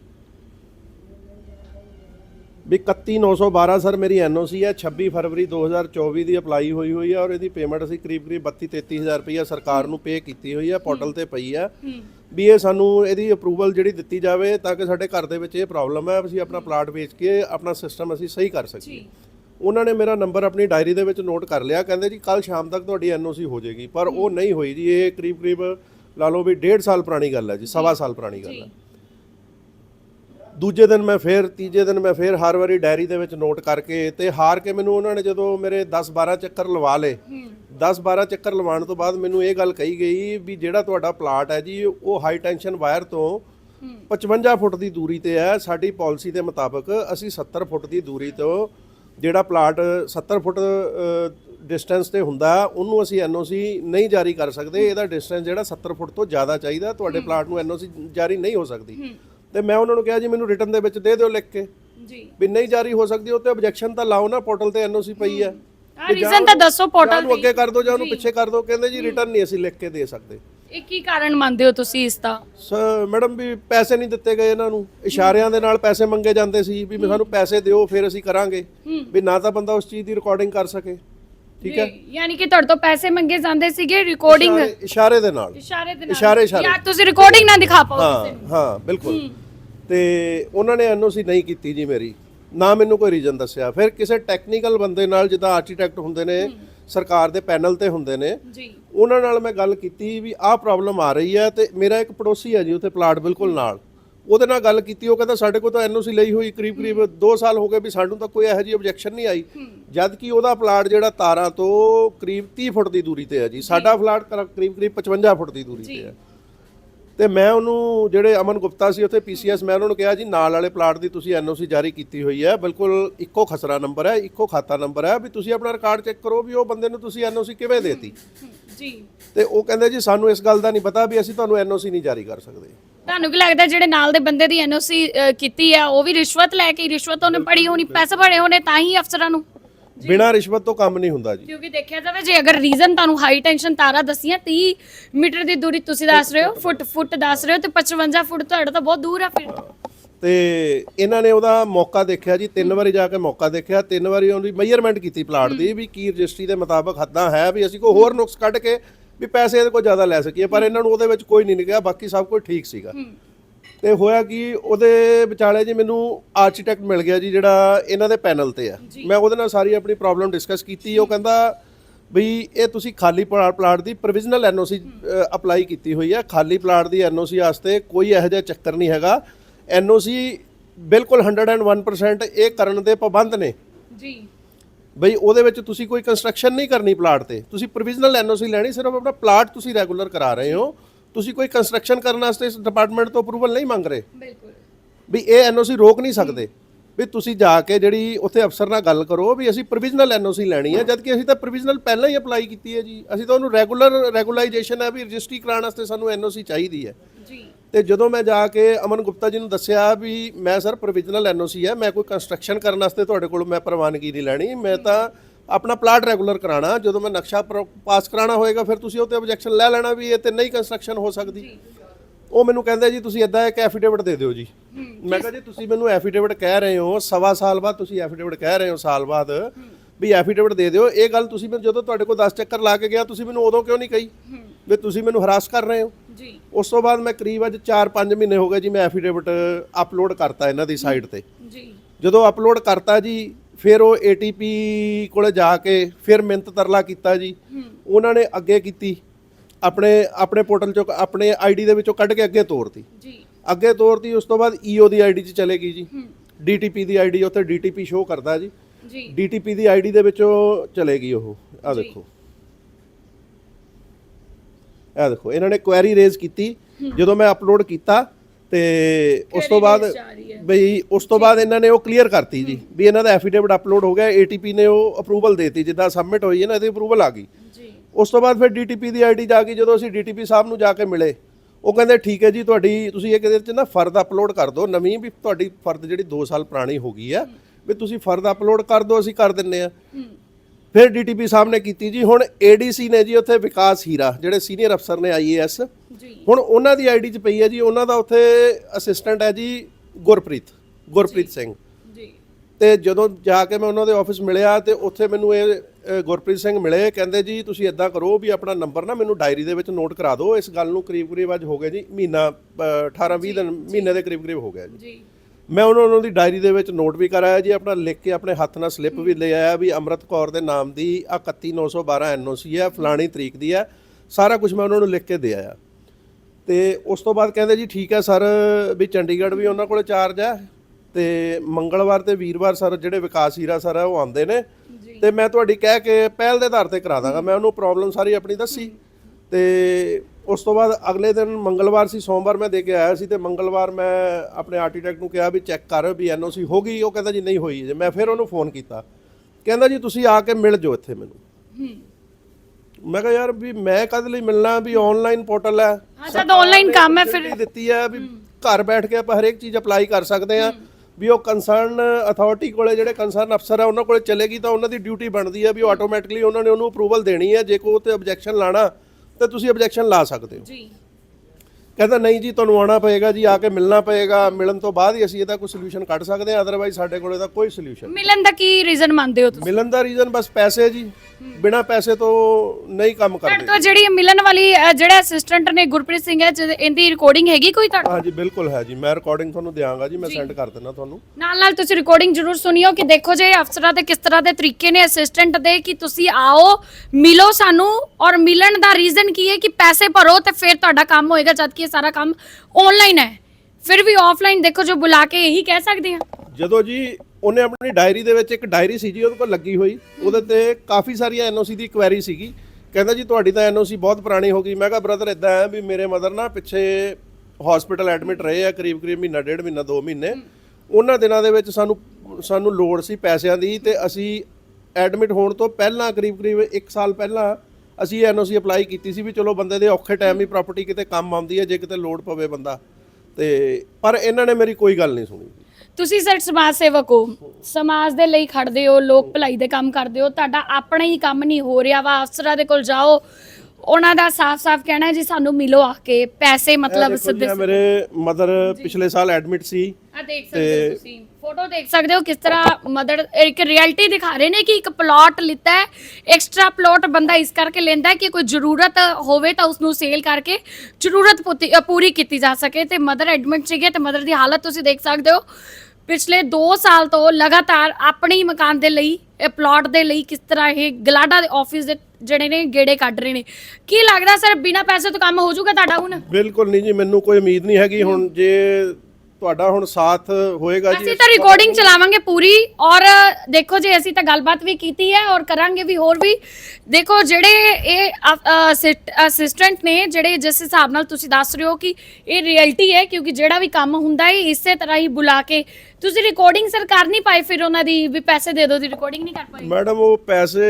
ਵੀ 31912 ਸਰ ਮੇਰੀ ਐਨਓਸੀ ਹੈ 26 ਫਰਵਰੀ 2024 ਦੀ ਅਪਲਾਈ ਹੋਈ ਹੋਈ ਹੈ ਔਰ ਇਹਦੀ ਪੇਮੈਂਟ ਅਸੀਂ ਕਰੀਬ ਕਰੀਬ 32 33000 ਰੁਪਈਆ ਸਰਕਾਰ ਨੂੰ ਪੇ ਕੀਤੀ ਹੋਈ ਹੈ ਪੋਰਟਲ ਤੇ ਪਈ ਹੈ। ਵੀ ਇਹ ਸਾਨੂੰ ਇਹਦੀ ਅਪਰੂਵਲ ਜਿਹੜੀ ਦਿੱਤੀ ਜਾਵੇ ਤਾਂ ਕਿ ਸਾਡੇ ਘਰ ਦੇ ਵਿੱਚ ਇਹ ਪ੍ਰੋਬਲਮ ਹੈ ਅਸੀਂ ਆਪਣਾ ਪਲਾਟ ਵੇਚ ਕੇ ਆਪਣਾ ਸਿਸਟਮ ਅਸੀਂ ਸਹੀ ਕਰ ਸਕੀਏ। ਉਹਨਾਂ ਨੇ ਮੇਰਾ ਨੰਬਰ ਆਪਣੀ ਡਾਇਰੀ ਦੇ ਵਿੱਚ ਨੋਟ ਕਰ ਲਿਆ ਕਹਿੰਦੇ ਜੀ ਕੱਲ ਸ਼ਾਮ ਤੱਕ ਤੁਹਾਡੀ ਐਨਓਸੀ ਹੋ ਜਾਏਗੀ ਪਰ ਉਹ ਨਹੀਂ ਹੋਈ ਜੀ ਇਹ ਕਰੀਬ ਕਰੀਬ ਲਾ ਲਓ ਵੀ 1.5 ਸਾਲ ਪੁਰਾਣੀ ਗੱਲ ਹੈ ਜੀ ਸਵਾ ਸਾਲ ਪੁਰਾਣੀ ਗੱਲ ਹੈ। ਦੂਜੇ ਦਿਨ ਮੈਂ ਫੇਰ ਤੀਜੇ ਦਿਨ ਮੈਂ ਫੇਰ ਹਰ ਵਾਰੀ ਡਾਇਰੀ ਦੇ ਵਿੱਚ ਨੋਟ ਕਰਕੇ ਤੇ ਹਾਰ ਕੇ ਮੈਨੂੰ ਉਹਨਾਂ ਨੇ ਜਦੋਂ ਮੇਰੇ 10 12 ਚੱਕਰ ਲਵਾ ਲਏ 10 12 ਚੱਕਰ ਲਵਾਉਣ ਤੋਂ ਬਾਅਦ ਮੈਨੂੰ ਇਹ ਗੱਲ ਕਹੀ ਗਈ ਵੀ ਜਿਹੜਾ ਤੁਹਾਡਾ ਪਲਾਟ ਹੈ ਜੀ ਉਹ ਹਾਈ ਟੈਂਸ਼ਨ ਵਾਇਰ ਤੋਂ 55 ਫੁੱਟ ਦੀ ਦੂਰੀ ਤੇ ਹੈ। ਸਾਡੀ ਪਾਲਿਸੀ ਦੇ ਮੁਤਾਬਕ ਅਸੀਂ 70 ਫੁੱਟ ਦੀ ਦੂਰੀ ਤੋਂ ਜਿਹੜਾ ਪਲਾਟ 70 ਫੁੱਟ ਡਿਸਟੈਂਸ ਤੇ ਹੁੰਦਾ ਉਹਨੂੰ ਅਸੀਂ ਐਨਓਸੀ ਨਹੀਂ ਜਾਰੀ ਕਰ ਸਕਦੇ। ਇਹਦਾ ਡਿਸਟੈਂਸ ਜਿਹੜਾ 70 ਫੁੱਟ ਤੋਂ ਜ਼ਿਆਦਾ ਚਾਹੀਦਾ ਤੁਹਾਡੇ ਪਲਾਟ ਨੂੰ ਐਨਓਸੀ ਜਾਰੀ ਨਹੀਂ ਹੋ ਸਕਦੀ। ਤੇ ਮੈਂ ਉਹਨਾਂ ਨੂੰ ਕਿਹਾ ਜੀ ਮੈਨੂੰ ਰਿਟਰਨ ਦੇ ਵਿੱਚ ਦੇ ਦਿਓ ਲਿਖ ਕੇ। ਜੀ। ਵੀ ਨਹੀਂ ਜਾਰੀ ਹੋ ਸਕਦੀ ਉਹ ਤੇ ਆਬਜੈਕਸ਼ਨ ਤਾਂ ਲਾਓ ਨਾ ਪੋਰਟਲ ਤੇ ਐਨਓਸੀ ਪਈ ਹੈ। ਆ ਰੀਜ਼ਨ ਤਾਂ ਦੱਸੋ ਜਾਂ ਪੋਰਟਲ ਉਹਨੂੰ ਅੱਗੇ ਕਰ ਦਿਓ ਜਾਂ ਉਹਨੂੰ ਪਿੱਛੇ ਕਰ ਦਿਓ ਕਹਿੰਦੇ ਜੀ ਰਿਟਰਨ ਨਹੀਂ ਅਸੀਂ ਲਿਖ ਕੇ ਦੇ ਸਕਦੇ। ਇਹ ਕੀ ਕਾਰਨ ਮੰਨਦੇ ਹੋ ਤੁਸੀਂ ਇਸ ਦਾ? ਸਰ ਮੈਡਮ ਵੀ ਪੈਸੇ ਨਹੀਂ ਦਿੱਤੇ ਗਏ ਇਹਨਾਂ ਨੂੰ। ਇਸ਼ਾਰਿਆਂ ਦੇ ਨਾਲ ਪੈਸੇ ਮੰਗੇ ਜਾਂਦੇ ਸੀ ਵੀ ਸਾਨੂੰ ਪੈਸੇ ਦਿਓ ਫਿਰ ਅਸੀਂ ਕਰਾਂਗੇ। ਵੀ ਨਾ ਤਾਂ ਬੰਦਾ ਉਸ ਚੀਜ਼ ਦੀ ਰਿਕਾਰਡਿੰਗ ਕਰ ਸਕੇ। ਠੀਕ ਹੈ? ਜੀ, ਯਾਨੀ ਕਿ ਤੁਹਾਡੇ ਤੋਂ ਪੈਸੇ ਮੰਗੇ ਜਾਂਦੇ ਸੀਗੇ ਰਿਕਾਰਡਿੰਗ ਇਸ਼ਾਰੇ- ਇਸ਼ਾਰੇ ਦੇ ਨਾਲ। ਇਸ਼ਾਰੇ ਦੇ ਨਾਲ। ਇਸ਼ਾਰੇ ਇਸ਼ਾਰੇ। ਯਾਰ ਤੁਸੀਂ ਰਿਕਾਰਡਿੰਗ ਨਾ ਦਿਖਾ ਪਾਓ ਕਿਸੇ ਹਾਂ ਹਾਂ ਬਿਲਕੁਲ। ਤੇ ਉਹਨਾਂ ਨੇ ਐਨਓਸੀ ਨਹੀਂ ਕੀਤੀ ਜੀ ਮੇਰੀ। ਨਾ ਮੈਨੂੰ ਕੋਈ ਰੀਜ਼ਨ ਦੱਸਿਆ। ਫਿਰ ਕਿਸੇ ਟੈਕਨੀਕਲ ਬੰਦੇ ਨਾਲ ਜਿੱਦਾਂ ਆਰਕੀਟੈਕਟ ਹੁੰਦੇ ਨੇ ਸਰਕਾਰ ਦੇ ਪੈਨਲ ਤੇ ਹੁੰਦੇ ਨੇ ਜੀ। ਉਹਨਾਂ ਨਾਲ ਮੈਂ ਗੱਲ ਕੀਤੀ ਵੀ ਆਹ ਪ੍ਰੋਬਲਮ ਆ ਰਹੀ ਹੈ ਤੇ ਮੇਰਾ ਇੱਕ ਪੜੋਸੀ ਹੈ ਜੀ ਉੱਥੇ ਪਲਾਟ ਬਿਲਕੁਲ ਨਾਲ। ਉਹਦੇ ਨਾਲ ਗੱਲ ਕੀਤੀ ਉਹ ਕਹਿੰਦਾ ਸਾਡੇ ਕੋਲ ਤਾਂ ਐਨਓਸੀ ਲਈ ਹੋਈ ਕਰੀਬ ਕਰੀਬ 2 ਸਾਲ ਹੋ ਗਏ ਵੀ ਸਾਨੂੰ ਤਾਂ ਕੋਈ ਇਹੋ ਜਿਹੀ ਆਬਜੈਕਸ਼ਨ ਨਹੀਂ ਆਈ। ਜਦ ਕਿ ਉਹਦਾ ਪਲਾਟ ਜਿਹੜਾ ਤਾਰਾਂ ਤੋਂ ਕਰੀਬ 30 ਫੁੱਟ ਦੀ ਦੂਰੀ ਤੇ ਹੈ ਜੀ। ਸਾਡਾ ਪਲਾਟ ਕਰ- ਕਰੀਬ ਕਰੀਬ 55 ਫੁੱਟ ਦੀ ਦੂਰੀ ਤੇ ਹੈ। ਤੇ ਮੈਂ ਉਹਨੂੰ ਜਿਹੜੇ ਅਮਨ ਗੁਪਤਾ ਸੀ ਉੱਥੇ ਪੀਸੀਐਸ ਮੈਂ ਉਹਨਾਂ ਨੂੰ ਕਿਹਾ ਜੀ ਨਾਲ ਵਾਲੇ ਪਲਾਟ ਦੀ ਤੁਸੀਂ ਐਨਓਸੀ ਜਾਰੀ ਕੀਤੀ ਹੋਈ ਹੈ। ਬਿਲਕੁਲ ਇੱਕੋ ਖਸਰਾ ਨੰਬਰ ਹੈ ਇੱਕੋ ਖਾਤਾ ਨੰਬਰ ਹੈ ਵੀ ਤੁਸੀਂ ਆਪਣਾ ਰਿਕਾਰਡ ਚੈੱਕ ਕਰੋ ਵੀ ਉਹ ਬੰਦੇ ਨੂੰ ਤੁਸੀਂ ਐਨਓਸੀ ਕਿਵੇਂ ਦੇਤੀ। ਜੀ। ਤੇ ਉਹ ਕਹਿੰਦੇ ਜੀ ਸਾਨੂੰ ਇਸ ਗੱਲ ਦਾ ਨਹੀਂ ਪਤਾ ਵੀ ਅਸੀਂ ਤੁਹਾਨੂੰ ਐਨਓਸੀ ਨਹੀਂ ਜਾਰੀ ਕਰ ਸਕਦੇ। ਤੁਹਾਨੂੰ ਕੀ ਲੱਗਦਾ ਜਿਹੜੇ ਨਾਲ ਦੇ ਬੰਦੇ ਦੀ ਐਨਓਸੀ ਕੀਤੀ ਹੈ ਉਹ ਵੀ ਰਿਸ਼ਵਤ ਲੈ ਕੇ ਰਿਸ਼ਵਤ ਉਹਨੇ ਪੜੀ ਹੋਣੀ ਪੈਸੇ ਭਰੇ ਹੋਣੇ ਤਾਂ ਹੀ ਅਫਸਰਾਂ ਨੂੰ? ਬਿਨਾਂ ਰਿਸ਼ਵਤ ਤੋਂ ਕੰਮ ਨਹੀਂ ਹੁੰਦਾ ਜੀ। ਕਿਉਂਕਿ ਦੇਖਿਆ ਜਾਵੇ ਜੇ ਅਗਰ ਰੀਜ਼ਨ ਤੁਹਾਨੂੰ ਹਾਈ ਟੈਂਸ਼ਨ ਤਾਰਾ ਦਸੀਆਂ 30 ਮੀਟਰ ਦੀ ਦੂਰੀ ਤੁਸੀਂ ਦੱਸ ਰਹੇ ਹੋ ਫੁੱਟ ਫੁੱਟ ਦੱਸ ਰਹੇ ਹੋ ਤੇ 55 ਫੁੱਟ ਤੁਹਾਡਾ ਤਾਂ ਬਹੁਤ ਦੂਰ ਆ ਫਿਰ। ਤੇ ਇਹਨਾਂ ਨੇ ਉਹਦਾ ਮੌਕਾ ਦੇਖਿਆ ਜੀ ਤਿੰਨ ਵਾਰੀ ਜਾ ਕੇ ਮੌਕਾ ਦੇਖਿਆ ਤਿੰਨ ਵਾਰੀ ਉਹਦੀ ਮੈਜ਼ਰਮੈਂਟ ਕੀਤੀ ਪਲਾਟ ਦੀ ਵੀ ਕੀ ਰਜਿਸਟਰੀ ਦੇ ਮੁਤਾਬਕ ਹੱਦਾਂ ਹੈ ਵੀ ਅਸੀਂ ਕੋਈ ਹੋਰ ਨੁਕਸ ਕੱਢ ਕੇ ਵੀ ਪੈਸੇ ਇਹਦੇ ਕੋਲ ਜ਼ਿਆਦਾ ਲੈ ਸਕੀਏ ਪਰ ਇਹਨਾਂ ਨੂੰ ਉਹਦੇ ਵਿੱਚ ਕੋਈ ਨਹੀਂ ਨਿਕਲਿਆ ਬਾਕੀ ਸਭ ਕੁਝ ਠੀਕ ਸੀਗਾ। ਤੇ ਹੋਇਆ ਕਿ ਉਹਦੇ ਵਿਚਾਲੇ ਜੀ ਮੈਨੂੰ ਆਰਕੀਟੈਕਟ ਮਿਲ ਗਿਆ ਜੀ ਜਿਹੜਾ ਇਹਨਾਂ ਦੇ ਪੈਨਲ ਤੇ ਆ। ਮੈਂ ਉਹਦੇ ਨਾਲ ਸਾਰੀ ਆਪਣੀ ਪ੍ਰੋਬਲਮ ਡਿਸਕਸ ਕੀਤੀ ਉਹ ਕਹਿੰਦਾ ਵੀ ਇਹ ਤੁਸੀਂ ਖਾਲੀ ਪਲਾ- ਪਲਾਟ ਦੀ ਪ੍ਰੋਵੀਜ਼ਨਲ ਐਨਓਸੀ ਅਪਲਾਈ ਕੀਤੀ ਹੋਈ ਹੈ ਖਾਲੀ ਪਲਾਟ ਦੀ ਐਨਓਸੀ ਵਾਸਤੇ ਕੋਈ ਇਹੋ ਜਿਹਾ ਚੱਕਰ ਨਹੀਂ ਹੈਗਾ। ਐਨਓਸੀ ਬਿਲਕੁਲ 101% ਇਹ ਕਰਨ ਦੇ ਪਾਬੰਦ ਨੇ। ਜੀ। ਬਈ ਉਹਦੇ ਵਿੱਚ ਤੁਸੀਂ ਕੋਈ ਕੰਸਟਰਕਸ਼ਨ ਨਹੀਂ ਕਰਨੀ ਪਲਾਟ ਤੇ। ਤੁਸੀਂ ਪ੍ਰੋਵੀਜ਼ਨਲ ਐਨਓਸੀ ਲੈਣੀ ਸਿਰਫ ਆਪਣਾ ਪਲਾਟ ਤੁਸੀਂ ਰੈਗੂਲਰ ਕਰਾ ਰਹੇ ਹੋ। ਤੁਸੀਂ ਕੋਈ ਕੰਸਟਰਕਸ਼ਨ ਕਰਨ ਵਾਸਤੇ ਇਸ ਡਿਪਾਰਟਮੈਂਟ ਤੋਂ ਅਪਰੂਵਲ ਨਹੀਂ ਮੰਗ ਰਹੇ? ਬਿਲਕੁਲ। ਵੀ ਇਹ ਐਨਓਸੀ ਰੋਕ ਨਹੀਂ ਸਕਦੇ। ਵੀ ਤੁਸੀਂ ਜਾ ਕੇ ਜਿਹੜੀ ਉੱਥੇ ਅਫਸਰ ਨਾਲ ਗੱਲ ਕਰੋ ਵੀ ਅਸੀਂ ਪ੍ਰੋਵੀਜ਼ਨਲ ਐਨਓਸੀ ਲੈਣੀ ਹੈ ਜਦ ਕਿ ਅਸੀਂ ਤਾਂ ਪ੍ਰੋਵੀਜ਼ਨਲ ਪਹਿਲਾਂ ਹੀ ਅਪਲਾਈ ਕੀਤੀ ਹੈ ਜੀ। ਅਸੀਂ ਤਾਂ ਉਹਨੂੰ ਰੈਗੂਲਰ ਰੈਗੂਲਾਈਜੇਸ਼ਨ ਹੈ ਵੀ ਰਜਿਸਟਰੀ ਕਰਾਉਣ ਵਾਸਤੇ ਸਾਨੂੰ ਐਨਓਸੀ ਚਾਹੀਦੀ ਹੈ। ਜੀ। ਤੇ ਜਦੋਂ ਮੈਂ ਜਾ ਕੇ ਅਮਨ ਗੁਪਤਾ ਜੀ ਨੂੰ ਦੱਸਿਆ ਵੀ ਮੈਂ ਸਰ ਪ੍ਰੋਵੀਜ਼ਨਲ ਐਨਓਸੀ ਹੈ ਮੈਂ ਕੋਈ ਕੰਸਟਰਕਸ਼ਨ ਕਰਨ ਵਾਸਤੇ ਤੁਹਾਡੇ ਕੋਲ ਮੈਂ ਪ੍ਰਵਾਨਗੀ ਨਹੀਂ ਲੈਣੀ ਮੈਂ ਤਾਂ ਆਪਣਾ ਪਲਾਟ ਰੈਗੂਲਰ ਕਰਾਣਾ ਜਦੋਂ ਮੈਂ ਨਕਸ਼ਾ ਪਾਸ ਕਰਾਣਾ ਹੋਏਗਾ ਫਿਰ ਤੁਸੀਂ ਉਹ ਤੇ ਆਬਜੈਕਸ਼ਨ ਲੈ ਲੈਣਾ ਵੀ ਇਹ ਤੇ ਨਹੀਂ ਕੰਸਟਰਕਸ਼ਨ ਹੋ ਸਕਦੀ। ਉਹ ਮੈਨੂੰ ਕਹਿੰਦੇ ਜੀ ਤੁਸੀਂ ਇਦਾਂ ਇੱਕ ਐਫੀਡੇਵਿਟ ਦੇ ਦਿਓ ਜੀ। ਮੈਂ ਕਿਹਾ ਜੀ ਤੁਸੀਂ ਮੈਨੂੰ ਐਫੀਡੇਵਿਟ ਕਹਿ ਰਹੇ ਹੋ ਸਵਾ ਸਾਲ ਬਾਅਦ ਤੁਸੀਂ ਐਫੀਡੇਵਿਟ ਕਹਿ ਰਹੇ ਹੋ ਸਾਲ ਬਾਅਦ ਵੀ ਐਫੀਡੇਵਿਟ ਦੇ ਦਿਓ। ਇਹ ਗੱਲ ਤੁਸੀਂ ਮੈਨੂੰ ਜਦੋਂ ਤੁਹਾਡੇ ਕੋਲ 10 ਚੱਕਰ ਲਾ ਕੇ ਗਿਆ ਤੁਸੀਂ ਮੈਨੂੰ ਉਦੋਂ ਕਿਉਂ ਨਹੀਂ ਕਹੀ? ਵੀ ਤੁਸੀਂ ਮੈਨੂੰ ਹਰਾਸ ਕਰ ਰਹੇ ਹੋ। ਜੀ। ਉਸ ਤੋਂ ਬਾਅਦ ਮੈਂ ਕਰੀਬ ਅੱਜ 4-5 ਮਹੀਨੇ ਹੋ ਗਏ ਜੀ ਮੈਂ ਐਫੀਡੇਵਿਟ ਅਪਲੋਡ ਕਰਤਾ ਇਹਨਾਂ ਦੀ ਸਾਈਟ ਤੇ। ਜੀ। ਜਦੋਂ ਅਪਲੋਡ ਕਰਤਾ ਜੀ ਫਿਰ ਉਹ ATP ਕੋਲੇ ਜਾ ਕੇ ਫਿਰ ਮਿੰਤ ਤਰਲਾ ਕੀਤਾ ਜੀ। ਉਹਨਾਂ ਨੇ ਅੱਗੇ ਕੀਤੀ। ਆਪਣੇ ਆਪਣੇ ਪੋਰਟਲ ਚੋਂ ਆਪਣੇ ਆਈਡੀ ਦੇ ਵਿੱਚੋਂ ਕੱਢ ਕੇ ਅੱਗੇ ਤੋਰਤੀ। ਜੀ। ਅੱਗੇ ਤੋਰਤੀ ਉਸ ਤੋਂ ਬਾਅਦ EO ਦੀ ਆਈਡੀ 'ਚ ਚਲੇ ਗਈ ਜੀ। DTP ਦੀ ਆਈਡੀ ਉੱਥੇ DTP ਸ਼ੋ ਕਰਦਾ ਜੀ। ਜੀ। DTP ਦੀ ਆਈਡੀ ਦੇ ਵਿੱਚੋਂ ਚਲੇ ਗਈ ਉਹ। ਆ ਦੇਖੋ। ਇਹ ਦੇਖੋ ਇਹਨਾਂ ਨੇ ਕੁਐਰੀ ਰੇਜ਼ ਕੀਤੀ। ਜਦੋਂ ਮੈਂ ਅਪਲੋਡ ਕੀਤਾ ਤੇ ਉਸ ਤੋਂ ਬਾਅਦ। ਬਈ ਉਸ ਤੋਂ ਬਾਅਦ ਇਹਨਾਂ ਨੇ ਉਹ ਕਲੀਅਰ ਕਰਤੀ ਜੀ ਵੀ ਇਹਨਾਂ ਦਾ ਐਫੀਡੇਵਿਟ ਅਪਲੋਡ ਹੋ ਗਿਆ ATP ਨੇ ਉਹ ਅਪਰੂਵਲ ਦੇਤੀ ਜਿੱਦਾਂ ਸਬਮਿਟ ਹੋਈ ਹੈ ਨਾ ਇਹਦੀ ਅਪਰੂਵਲ ਆ ਗਈ। ਜੀ। ਉਸ ਤੋਂ ਬਾਅਦ ਫਿਰ DTP ਦੀ ਆਈਡੀ ਜਾ ਕੇ ਜਦੋਂ ਅਸੀਂ DTP ਸਾਹਿਬ ਨੂੰ ਜਾ ਕੇ ਮਿਲੇ ਉਹ ਕਹਿੰਦੇ ਠੀਕ ਹੈ ਜੀ ਤੁਹਾਡੀ ਤੁਸੀਂ ਇਹ ਕਿਹਦੇ ਚ ਨਾ ਫਰਦ ਅਪਲੋਡ ਕਰ ਦਿਓ ਨਵੀਂ ਵੀ ਤੁਹਾਡੀ ਫਰਦ ਜਿਹੜੀ 2 ਸਾਲ ਪੁਰਾਣੀ ਹੋ ਗਈ ਹੈ ਵੀ ਤੁਸੀਂ ਫਰਦ ਅਪਲੋਡ ਕਰ ਦਿਓ ਅਸੀਂ ਕਰ ਦਿੰਨੇ ਆ ਫਿਰ DTP ਸਾਹਿਬ ਨੇ ਕੀਤੀ ਜੀ। ਹੁਣ ADC ਨੇ ਜੀ ਉੱਥੇ ਵਿਕਾਸ ਹੀਰਾ ਜਿਹੜੇ ਸੀਨੀਅਰ ਅਫਸਰ ਨੇ IAS ਜੀ। ਹੁਣ ਉਹਨਾਂ ਦੀ ਆਈਡੀ 'ਚ ਪਈ ਹੈ ਜੀ। ਉਹਨਾਂ ਦਾ ਉੱਥੇ ਅਸਿਸਟੈਂਟ ਹੈ ਜੀ ਗੁਰਪ੍ਰੀਤ ਗੁਰਪ੍ਰੀਤ ਸਿੰਘ। ਜੀ। ਤੇ ਜਦੋਂ ਜਾ ਕੇ ਮੈਂ ਉਹਨਾਂ ਦੇ ਆਫਿਸ ਮਿਲਿਆ ਤੇ ਉੱਥੇ ਮੈਨੂੰ ਇਹ ਅ, ਗੁਰਪ੍ਰੀਤ ਸਿੰਘ ਮਿਲੇ। ਕਹਿੰਦੇ ਜੀ ਤੁਸੀਂ ਇਦਾਂ ਕਰੋ ਵੀ ਆਪਣਾ ਨੰਬਰ ਨਾ ਮੈਨੂੰ ਡਾਇਰੀ ਦੇ ਵਿੱਚ ਨੋਟ ਕਰਾ ਦਿਓ। ਇਸ ਗੱਲ ਨੂੰ ਕਰੀਬ ਕਰੀਬ ਅੱਜ ਹੋ ਗਿਆ ਜੀ। ਮਹੀਨਾ 18 20 ਦਿਨ ਮਹੀਨੇ ਦੇ ਕਰੀਬ ਕਰੀਬ ਹੋ ਗਿਆ ਜੀ। ਜੀ। ਮੈਂ ਉਹਨਾਂ ਉਹਨਾਂ ਦੀ ਡਾਇਰੀ ਦੇ ਵਿੱਚ ਨੋਟ ਵੀ ਕਰਾਇਆ ਜੀ ਆਪਣਾ ਲਿਖ ਕੇ ਆਪਣੇ ਹੱਥ ਨਾਲ ਸਲਿੱਪ ਵੀ ਲੈ ਆਇਆ ਵੀ ਅਮਰਤ ਕੌਰ ਦੇ ਨਾਮ ਦੀ ਆ 31912 ਐਨਓਸੀ ਹੈ ਫਲਾਣੀ ਤਰੀਕ ਦੀ ਹੈ। ਸਾਰਾ ਕੁਝ ਮੈਂ ਉਹਨਾਂ ਨੂੰ ਲਿਖ ਕੇ ਦੇ ਆਇਆ। ਤੇ ਉਸ ਤੋਂ ਬਾਅਦ ਕਹਿੰਦੇ ਜੀ ਠੀਕ ਹੈ ਸਰ ਵੀ ਚੰਡੀਗੜ੍ਹ ਵੀ ਉਹਨਾਂ ਕੋਲੇ ਚਾਰਜ ਹੈ ਤੇ ਮੰਗਲਵਾਰ ਤੇ ਵੀਰਵਾਰ ਸਰ ਜਿਹੜੇ ਵਿਕਾਸ ਹੀਰਾ ਸਰ ਹੈ ਉਹ ਆਉਂਦੇ ਨੇ। ਤੇ ਮੈਂ ਤੁਹਾਡੀ ਕਹਿ ਕੇ ਪਹਿਲ ਦੇ ਆਧਾਰ ਤੇ ਕਰਾ ਦਾਂਗਾ। ਮੈਂ ਉਹਨੂੰ ਪ੍ਰੋਬਲਮ ਸਾਰੀ ਆਪਣੀ ਦੱਸੀ। ਤੇ ਉਸ ਤੋਂ ਬਾਅਦ ਅਗਲੇ ਦਿਨ ਮੰਗਲਵਾਰ ਸੀ ਸੋਮਵਾਰ ਮੈਂ ਦੇ ਕੇ ਆਇਆ ਸੀ ਤੇ ਮੰਗਲਵਾਰ ਮੈਂ ਆਪਣੇ ਆਰਕੀਟੈਕਟ ਨੂੰ ਕਿਹਾ ਵੀ ਚੈੱਕ ਕਰ ਵੀ ਐਨਓਸੀ ਹੋ ਗਈ ਉਹ ਕਹਿੰਦਾ ਜੀ ਨਹੀਂ ਹੋਈ ਜੇ। ਮੈਂ ਫਿਰ ਉਹਨੂੰ ਫੋਨ ਕੀਤਾ। ਕਹਿੰਦਾ ਜੀ ਤੁਸੀਂ ਆ ਕੇ ਮਿਲ ਜਾਓ ਇੱਥੇ ਮੈਨੂੰ। ਮੈਂ ਕਿਹਾ ਯਾਰ ਵੀ ਮੈਂ ਕਦ ਲਈ ਮਿਲਣਾ ਵੀ ਆਨਲਾਈਨ ਪੋਰਟਲ ਹੈ। ਹਾਂ ਜਦ ਆਨਲਾਈਨ ਕੰਮ ਹੈ ਫਿਰ। ਦਿੱਤੀ ਹੈ ਵੀ ਘਰ ਬੈਠ ਕੇ ਆਪਾਂ ਹਰੇਕ ਚੀਜ਼ ਅਪਲਾਈ ਕਰ ਸਕਦੇ ਆ ਵੀ ਉਹ ਕੰਸਰਨ ਅਥਾਰਟੀ ਕੋਲੇ ਜਿਹੜੇ ਕੰਸਰਨ ਅਫਸਰ ਆ ਉਹਨਾਂ ਕੋਲੇ ਚਲੇਗੀ ਤਾਂ ਉਹਨਾਂ ਦੀ ਡਿਊਟੀ ਬਣਦੀ ਹੈ ਵੀ ਆਟੋਮੈਟਿਕਲੀ ਉਹਨਾਂ ਨੇ ਉਹਨੂੰ ਅਪਰੂਵਲ ਦੇਣੀ ਹੈ। ਜੇ ਕੋਈ ਉਹ ਤੇ ਆਬਜੈਕਸ਼ਨ ਲਾਣਾ ਤੇ ਤੁਸੀਂ ਆਬਜੈਕਸ਼ਨ ਲਾ ਸਕਦੇ ਹੋ। ਜੀ। ਕਹਿੰਦਾ ਨਹੀਂ ਜੀ ਤੁਹਾਨੂੰ ਆਉਣਾ ਪਏਗਾ ਜੀ ਆ ਕੇ ਮਿਲਣਾ ਪਏਗਾ। ਮਿਲਣ ਤੋਂ ਬਾਅਦ ਹੀ ਅਸੀਂ ਇਹਦਾ ਕੋਈ ਸੋਲੂਸ਼ਨ ਕੱਢ ਸਕਦੇ ਹਾਂ। ਅਦਰਵਾਈਜ਼ ਸਾਡੇ ਕੋਲ ਇਹਦਾ ਕੋਈ ਸੋਲੂਸ਼ਨ ਮਿਲਣ ਦਾ ਕੀ ਰੀਜ਼ਨ ਮੰਨਦੇ ਹੋ ਤੁਸੀਂ? ਮਿਲਣ ਦਾ ਰੀਜ਼ਨ ਬਸ ਪੈਸੇ ਜੀ। ਬਿਨਾ ਪੈਸੇ ਤੋਂ ਨਹੀਂ ਕੰਮ ਤੁਹਾਡੇ ਕਰਦੇ। ਤੋਂ ਜਿਹੜੀ ਮਿਲਣ ਵਾਲੀ ਅ, ਜਿਹੜਾ ਅਸਿਸਟੈਂਟ ਨੇ ਗੁਰਪ੍ਰੀਤ ਸਿੰਘ ਹੈ ਜਿਹਦੇ- ਇਹਦੀ ਰਿਕਾਰਡਿੰਗ ਹੈਗੀ ਕੋਈ ਤੁਹਾਡੇ ਹਾਂਜੀ ਬਿਲਕੁਲ ਹੈ ਜੀ। ਮੈਂ ਰਿਕਾਰਡਿੰਗ ਤੁਹਾਨੂੰ ਦਿਆਂਗਾ ਜੀ ਮੈਂ ਸੈਂਡ ਕਰ ਦਿੰਦਾ ਤੁਹਾਨੂੰ। ਨਾਲ ਨਾਲ ਤੁਸੀਂ ਰਿਕਾਰਡਿੰਗ ਜ਼ਰੂਰ ਸੁਣਿਓ ਕਿ ਦੇਖੋ ਜੇ ਅਫਸਰਾਂ ਦੇ ਕਿਸ ਤਰ੍ਹਾਂ ਦੇ ਤਰੀਕੇ ਨੇ ਅਸਿਸਟੈਂਟ ਦੇ ਕਿ ਤੁਸੀਂ ਆਓ ਮਿਲੋ ਸਾਨੂੰ ਔਰ ਮਿਲਣ ਦਾ ਰੀਜ਼ਨ ਕੀ ਹੈ ਕਿ ਪੈਸੇ ਭਰੋ ਤੇ ਫਿਰ ਤੁਹਾਡਾ ਕੰਮ ਹੋਏਗਾ ਜਦ ਕਿ ਇਹ ਸਾਰਾ ਕੰਮ ਆਨਲਾਈਨ ਹੈ। ਫਿਰ ਵੀ ਆਫਲਾਈਨ ਦੇਖੋ ਜੋ ਬੁਲਾ ਕੇ ਇਹੀ ਕਹਿ ਸਕਦੇ ਆ ਜਦੋਂ ਜੀ ਉਹਨੇ ਆਪਣੀ ਡਾਇਰੀ ਦੇ ਵਿੱਚ ਇੱਕ ਡਾਇਰੀ ਸੀ ਜੀ, ਉਹਦੇ ਕੋਲ ਲੱਗੀ ਹੋਈ। ਉਹਦੇ ਤੇ ਕਾਫੀ ਸਾਰੀਆਂ ਐਨਓਸੀ ਦੀ ਕੁਐਰੀ ਸੀਗੀ। ਕਹਿੰਦਾ ਜੀ, ਤੁਹਾਡੀ ਤਾਂ ਐਨਓਸੀ ਬਹੁਤ ਪੁਰਾਣੀ ਹੋ ਗਈ। ਮੈਂ ਕਿਹਾ ਬ੍ਰਦਰ ਇਦਾਂ ਹੈ ਵੀ ਮੇਰੇ ਮਦਰ ਨਾ ਪਿੱਛੇ ਹਸਪੀਟਲ ਐਡਮਿਟ ਰਹੇ ਆ, ਕਰੀਬ ਕਰੀਬ ਮਹੀਨਾ, ਡੇਢ ਮਹੀਨਾ 2 ਮਹੀਨੇ। ਉਹਨਾਂ ਦਿਨਾਂ ਦੇ ਵਿੱਚ ਸਾਨੂੰ ਸਾਨੂੰ ਲੋੜ ਸੀ ਪੈਸਿਆਂ ਦੀ ਤੇ ਅਸੀਂ ਐਡਮਿਟ ਹੋਣ ਤੋਂ ਪਹਿਲਾਂ ਕਰੀਬ ਕਰੀਬ 1 ਸਾਲ ਪਹਿਲਾਂ ਅਸੀਂ ਐਨਓਸੀ ਅਪਲਾਈ ਕੀਤੀ ਸੀ ਵੀ ਚਲੋ ਬੰਦੇ ਦੇ ਔਖੇ ਟਾਈਮ ਹੀ ਪ੍ਰਾਪਰਟੀ ਕਿਤੇ ਕੰਮ ਆਉਂਦੀ ਹੈ, ਜੇ ਕਿਤੇ ਲੋੜ ਪਵੇ ਬੰਦਾ। ਤੇ ਪਰ ਇਹਨਾਂ ਨੇ ਮੇਰੀ ਕੋਈ ਗੱਲ ਨਹੀਂ ਸੁਣੀ। ਤੁਸੀਂ ਸਰ ਸਮਾਜ ਸੇਵਕ ਹੋ। ਸਮਾਜ ਦੇ ਲਈ ਖੜਦੇ ਹੋ, ਲੋਕ ਭਲਾਈ ਦੇ ਕੰਮ ਕਰਦੇ ਹੋ। ਤੁਹਾਡਾ ਆਪਣਾ ਹੀ ਕੰਮ ਨਹੀਂ ਹੋ ਰਿਹਾ। ਵਾ ਅਫਸਰਾਂ ਦੇ ਕੋਲ ਜਾਓ ਉਹਨਾਂ ਦਾ ਸਾਫ਼-ਸਾਫ਼ ਕਹਿਣਾ ਹੈ ਜੀ ਸਾਨੂੰ ਮਿਲੋ ਆ ਕੇ ਪੈਸੇ ਮਤਲਬ ਦੇਖੋ ਜੀ, ਸਿੱਧੇ ਇਹ ਮੇਰੇ ਮਦਰ ਪਿਛਲੇ ਸਾਲ ਐਡਮਿਟ ਸੀ ਆ ਦੇਖ ਸਕਦੇ ਹੋ ਤੁਸੀਂ ਫੋਟੋ ਦੇਖ ਸਕਦੇ ਹੋ ਕਿਸ ਤਰ੍ਹਾਂ ਮਦਰ ਇੱਕ ਰਿਐਲਿਟੀ ਦਿਖਾ ਰਹੇ ਨੇ ਕਿ ਇੱਕ ਪਲਾਟ ਲਿੱਤਾ ਹੈ ਐਕਸਟਰਾ ਪਲਾਟ ਬੰਦਾ ਇਸ ਕਰਕੇ ਲੈਂਦਾ ਹੈ ਕਿ ਕੋਈ ਜ਼ਰੂਰਤ ਹੋਵੇ ਤਾਂ ਉਸ ਨੂੰ ਸੇਲ ਕਰਕੇ ਜ਼ਰੂਰਤ ਪੂਤੀ- ਅ, ਪੂਰੀ ਕੀਤੀ ਜਾ ਸਕੇ ਤੇ ਮਦਰ ਐਡਮਿਟ ਸੀਗੇ ਤੇ ਮਦਰ ਦੀ ਹਾਲਤ ਤੁਸੀਂ ਦੇਖ ਸਕਦੇ ਹੋ। ਪਿਛਲੇ 2 ਸਾਲ ਤੋਂ ਲਗਾਤਾਰ ਆਪਣੇ ਹੀ ਮਕਾਨ ਦੇ ਲਈ ਇਹ ਪਲਾਟ ਦੇ ਲਈ ਕਿਸ ਤਰ੍ਹਾਂ ਇਹ ਗਲਾਡਾ ਦੇ ਆਫਿਸ ਦੇ ਜਿਹੜੇ ਨੇ ਗੇੜੇ ਕੱਢ ਰਹੇ ਨੇ। ਕੀ ਲੱਗਦਾ ਸਰ, ਬਿਨਾ ਪੈਸੇ ਤੋਂ ਕੰਮ ਹੋ ਜਾਊਗਾ ਤੁਹਾਡਾ ਹੁਣ? ਬਿਲਕੁਲ ਨਹੀਂ ਜੀ, ਮੈਨੂੰ ਕੋਈ ਉਮੀਦ ਨਹੀਂ ਹੈਗੀ। ਹੁਣ ਜੇ ਤੁਹਾਡਾ ਹੁਣ ਸਾਥ ਹੋਏਗਾ ਜੀ ਅਸੀਂ ਤਾਂ ਰਿਕਾਰਡਿੰਗ ਚਲਾਵਾਂਗੇ ਪੂਰੀ ਔਰ ਦੇਖੋ ਜੀ ਅਸੀਂ ਤਾਂ ਗੱਲਬਾਤ ਵੀ ਕੀਤੀ ਹੈ ਔਰ ਕਰਾਂਗੇ ਵੀ ਹੋਰ ਵੀ। ਦੇਖੋ ਜਿਹੜੇ ਇਹ ਅਸਿਸਟੈਂਟ ਨੇ ਜਿਹੜੇ ਜਿਸ ਹਿਸਾਬ ਨਾਲ ਤੁਸੀਂ ਦੱਸ ਰਹੇ ਹੋ ਕਿ ਇਹ ਰਿਐਲਿਟੀ ਹੈ ਕਿਉਂਕਿ ਜਿਹੜਾ ਵੀ ਕੰਮ ਹੁੰਦਾ ਹੈ ਇਸੇ ਤਰ੍ਹਾਂ ਹੀ ਬੁਲਾ ਕੇ ਤੁਸੀਂ ਰਿਕਾਰਡਿੰਗ ਸਰ ਕਰ ਨਹੀਂ ਪਾਏ ਫਿਰ ਉਹਨਾਂ ਦੀ ਵੀ ਪੈਸੇ ਦੇ ਦਿਓ ਦੀ ਰਿਕਾਰਡਿੰਗ ਨਹੀਂ ਕਰ ਪਾਏ। ਮੈਡਮ ਉਹ ਪੈਸੇ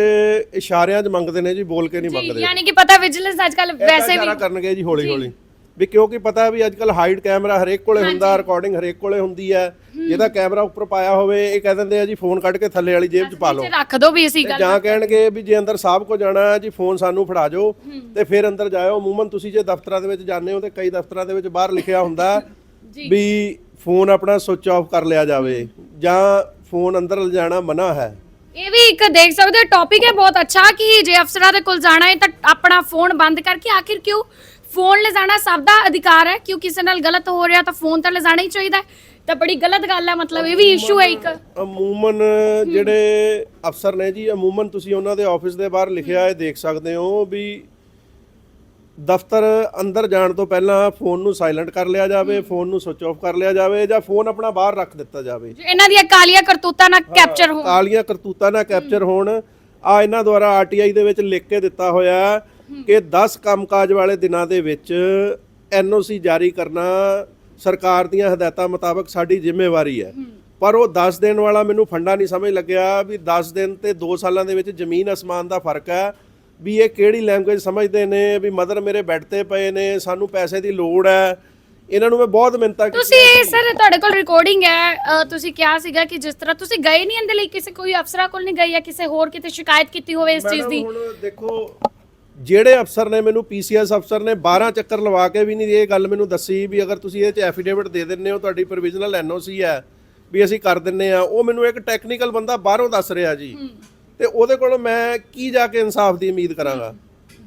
ਇਸ਼ਾਰਿਆਂ 'ਚ ਮੰਗਦੇ ਨੇ ਜੀ ਬੋਲ ਕੇ ਨਹੀਂ ਮੰਗਦੇ। ਯਾਨੀ ਕਿ ਪਤਾ ਵਿਜੀਲੈਂਸ ਅੱਜ ਕੱਲ ਵੈਸੇ ਵੀ ਕਰਨਗੇ ਜੀ ਹੌਲੀ ਹੌਲੀ ਵੀ ਕਿਉਂਕਿ ਪਤਾ ਵੀ ਅੱਜ ਕੱਲ ਹਾਈਡ ਕੈਮਰਾ ਹਰੇਕ ਕੋਲੇ ਹੁੰਦਾ ਰਿਕਾਰਡਿੰਗ ਹਰੇਕ ਕੋਲੇ ਹੁੰਦੀ ਹੈ। ਜਿਹਦਾ ਕੈਮਰਾ ਉੱਪਰ ਪਾਇਆ ਹੋਵੇ ਇਹ ਕਹਿ ਦਿੰਦੇ ਆ ਜੀ ਫੋਨ ਕੱਢ ਕੇ ਥੱਲੇ ਵਾਲੀ ਜੇਬ 'ਚ ਪਾ ਲਓ। ਰੱਖ ਦਿਓ ਵੀ ਅਸੀਂ ਗੱਲ ਜਾਂ ਕਹਿਣਗੇ ਵੀ ਜੇ ਅੰਦਰ ਸਾਹਿਬ ਕੋ ਜਾਣਾ ਹੈ ਜੀ ਫੋਨ ਸਾਨੂੰ ਫੜਾ ਜਾਓ ਤੇ ਫਿਰ ਅੰਦਰ ਜਾਇਓ। ਅਮੂਮਨ ਤੁਸੀਂ ਜੇ ਦਫ਼ਤਰਾਂ ਦੇ ਵਿੱਚ ਜਾਂਦੇ ਹੋ ਤੇ ਕਈ ਦਫ਼ਤਰਾਂ ਦੇ ਵਿੱਚ ਬਾਹਰ ਲਿਖਿਆ ਹੁੰਦਾ ਵੀ ਫੋਨ ਆਪਣਾ ਸੁਚ ਆਫ ਕਰ ਲਿਆ ਜਾਵੇ ਜਾਂ ਫੋਨ ਅੰਦਰ ਲਿਜਾਣਾ ਮਨਾ ਹੈ। ਇਹ ਵੀ ਇੱਕ ਦੇਖ ਸਕਦੇ ਹੋ ਟੌਪਿਕ ਹੈ ਬਹੁਤ ਅੱਛਾ ਕਿ ਜੇ ਅਫਸਰਾਂ ਦੇ ਕੋਲ ਜਾਣਾ ਹੈ ਤਾਂ ਆਪਣਾ ਫੋਨ ਬੰਦ ਕਰਕੇ ਆਖਿਰ ਕਿਉਂ ਫੋਨ ਲੈ ਜਾਣਾ ਸਭ ਦਾ ਅਧਿਕਾਰ ਹੈ ਕਿਉਂ ਕਿਸੇ ਨਾਲ ਗਲਤ ਹੋ ਰਿਹਾ ਤਾਂ ਫੋਨ ਤਾਂ ਲੈ ਜਾਣਾ ਹੀ ਚਾਹੀਦਾ ਹੈ। ਤਾਂ ਬੜੀ ਗਲਤ ਗੱਲ ਹੈ ਮਤਲਬ ਇਹ ਵੀ ਇਸ਼ੂ ਹੈ ਇੱਕ। ਅਮੂਮਨ ਜਿਹੜੇ ਅਫਸਰ ਨੇ ਜੀ ਅਮੂਮਨ ਤੁਸੀਂ ਉਹਨਾਂ ਦੇ ਆਫਿਸ ਦੇ ਬਾਹਰ ਲਿਖਿਆ ਹੈ ਦੇਖ ਸਕਦੇ ਹੋ ਵੀ ਦਫ਼ਤਰ ਅੰਦਰ ਜਾਣ ਤੋਂ ਪਹਿਲਾਂ ਫੋਨ ਨੂੰ ਸਾਇਲੈਂਟ ਕਰ ਲਿਆ ਜਾਵੇ ਫੋਨ ਨੂੰ ਸੁਚ ਆਫ ਕਰ ਲਿਆ ਜਾਵੇ ਜਾਂ ਫੋਨ ਆਪਣਾ ਬਾਹਰ ਰੱਖ ਦਿੱਤਾ ਜਾਵੇ। ਇਹਨਾਂ ਦੀਆਂ ਕਾਲੀਆਂ ਕਰਤੂਤਾਂ ਨਾਲ ਕੈਪਚਰ ਹੋ ਕਾਲੀਆਂ ਕਰਤੂਤਾਂ ਨਾ ਕੈਪਚਰ ਹੋਣ ਆ ਇਹਨਾਂ ਦੁਆਰਾ ਆਰਟੀਆਈ ਦੇ ਵਿੱਚ ਲਿਖ ਕੇ ਦਿੱਤਾ ਹੋਇਆ ਹੈ। ਕਿ 10 ਕੰਮਕਾਜ ਵਾਲੇ ਦਿਨਾਂ ਦੇ ਵਿੱਚ ਐਨਓਸੀ ਜਾਰੀ ਕਰਨਾ ਸਰਕਾਰ ਦੀਆਂ ਹਦਾਇਤਾਂ ਮੁਤਾਬਕ ਸਾਡੀ ਜ਼ਿੰਮੇਵਾਰੀ ਹੈ। ਪਰ ਉਹ 10 ਦਿਨ ਵਾਲਾ ਮੈਨੂੰ ਫੰਡਾ ਨਹੀਂ ਸਮਝ ਲੱਗਿਆ ਵੀ 10 ਦਿਨ ਤੇ 2 ਸਾਲਾਂ ਦੇ ਵਿੱਚ ਜ਼ਮੀਨ ਅਸਮਾਨ ਦਾ ਫ਼ਰਕ ਹੈ ਵੀ ਇਹ ਕਿਹੜੀ ਲੈਂਗੁਏਜ ਸਮਝਦੇ ਨੇ ਵੀ ਮਦਰ ਮੇਰੇ ਬੈੱਡ ਤੇ ਪਏ ਨੇ ਸਾਨੂੰ ਪੈਸੇ ਦੀ ਲੋੜ ਹੈ। ਇਹਨਾਂ ਨੂੰ ਮੈਂ ਬਹੁਤ ਮਿੰਤਾ ਕੀਤੀ ਤੁਸੀਂ ਸਰ ਤੁਹਾਡੇ ਕੋਲ ਰਿਕਾਰਡਿੰਗ ਹੈ ਤੁਸੀਂ ਕਿਹਾ ਸੀਗਾ ਕਿ ਜਿਸ ਤਰ੍ਹਾਂ ਤੁਸੀਂ ਗਏ ਨਹੀਂ ਇਹਦੇ ਲਈ ਕਿਸੇ ਕੋਈ ਅਫਸਰਾਂ ਕੋਲ ਨਹੀਂ ਗਏ ਜਾਂ ਕਿਸੇ ਹੋਰ ਕਿਤੇ ਸ਼ਿਕਾਇਤ ਕੀਤੀ ਹੋਵੇ ਇਸ ਚੀਜ਼ ਦੀ? ਹੁਣ ਦੇਖੋ ਜਿਹੜੇ ਅਫਸਰ ਨੇ ਮੈਨੂੰ ਪੀਸੀਐਸ ਅਫਸਰ ਨੇ 12 ਚੱਕਰ ਲਵਾ ਕੇ ਵੀ ਨਹੀਂ ਇਹ ਗੱਲ ਮੈਨੂੰ ਦੱਸੀ ਵੀ ਅਗਰ ਤੁਸੀਂ ਇਹ ਚ ਐਫੀਡੇਵਿਟ ਦੇ ਦਿੰਨੇ ਹੋ ਤੁਹਾਡੀ ਪ੍ਰੋਵੀਜ਼ਨਲ ਐਨਓਸੀ ਹੈ ਵੀ ਅਸੀਂ ਕਰ ਦਿੰਨੇ ਆ ਉਹ ਮੈਨੂੰ ਇੱਕ ਟੈਕਨੀਕਲ ਬੰਦਾ ਬਾਹਰੋਂ ਦੱਸ ਰਿਹਾ ਜੀ। ਤੇ ਉਹਦੇ ਕੋਲ ਮੈਂ ਕੀ ਜਾ ਕੇ ਇਨਸਾਫ ਦੀ ਉਮੀਦ ਕਰਾਂਗਾ?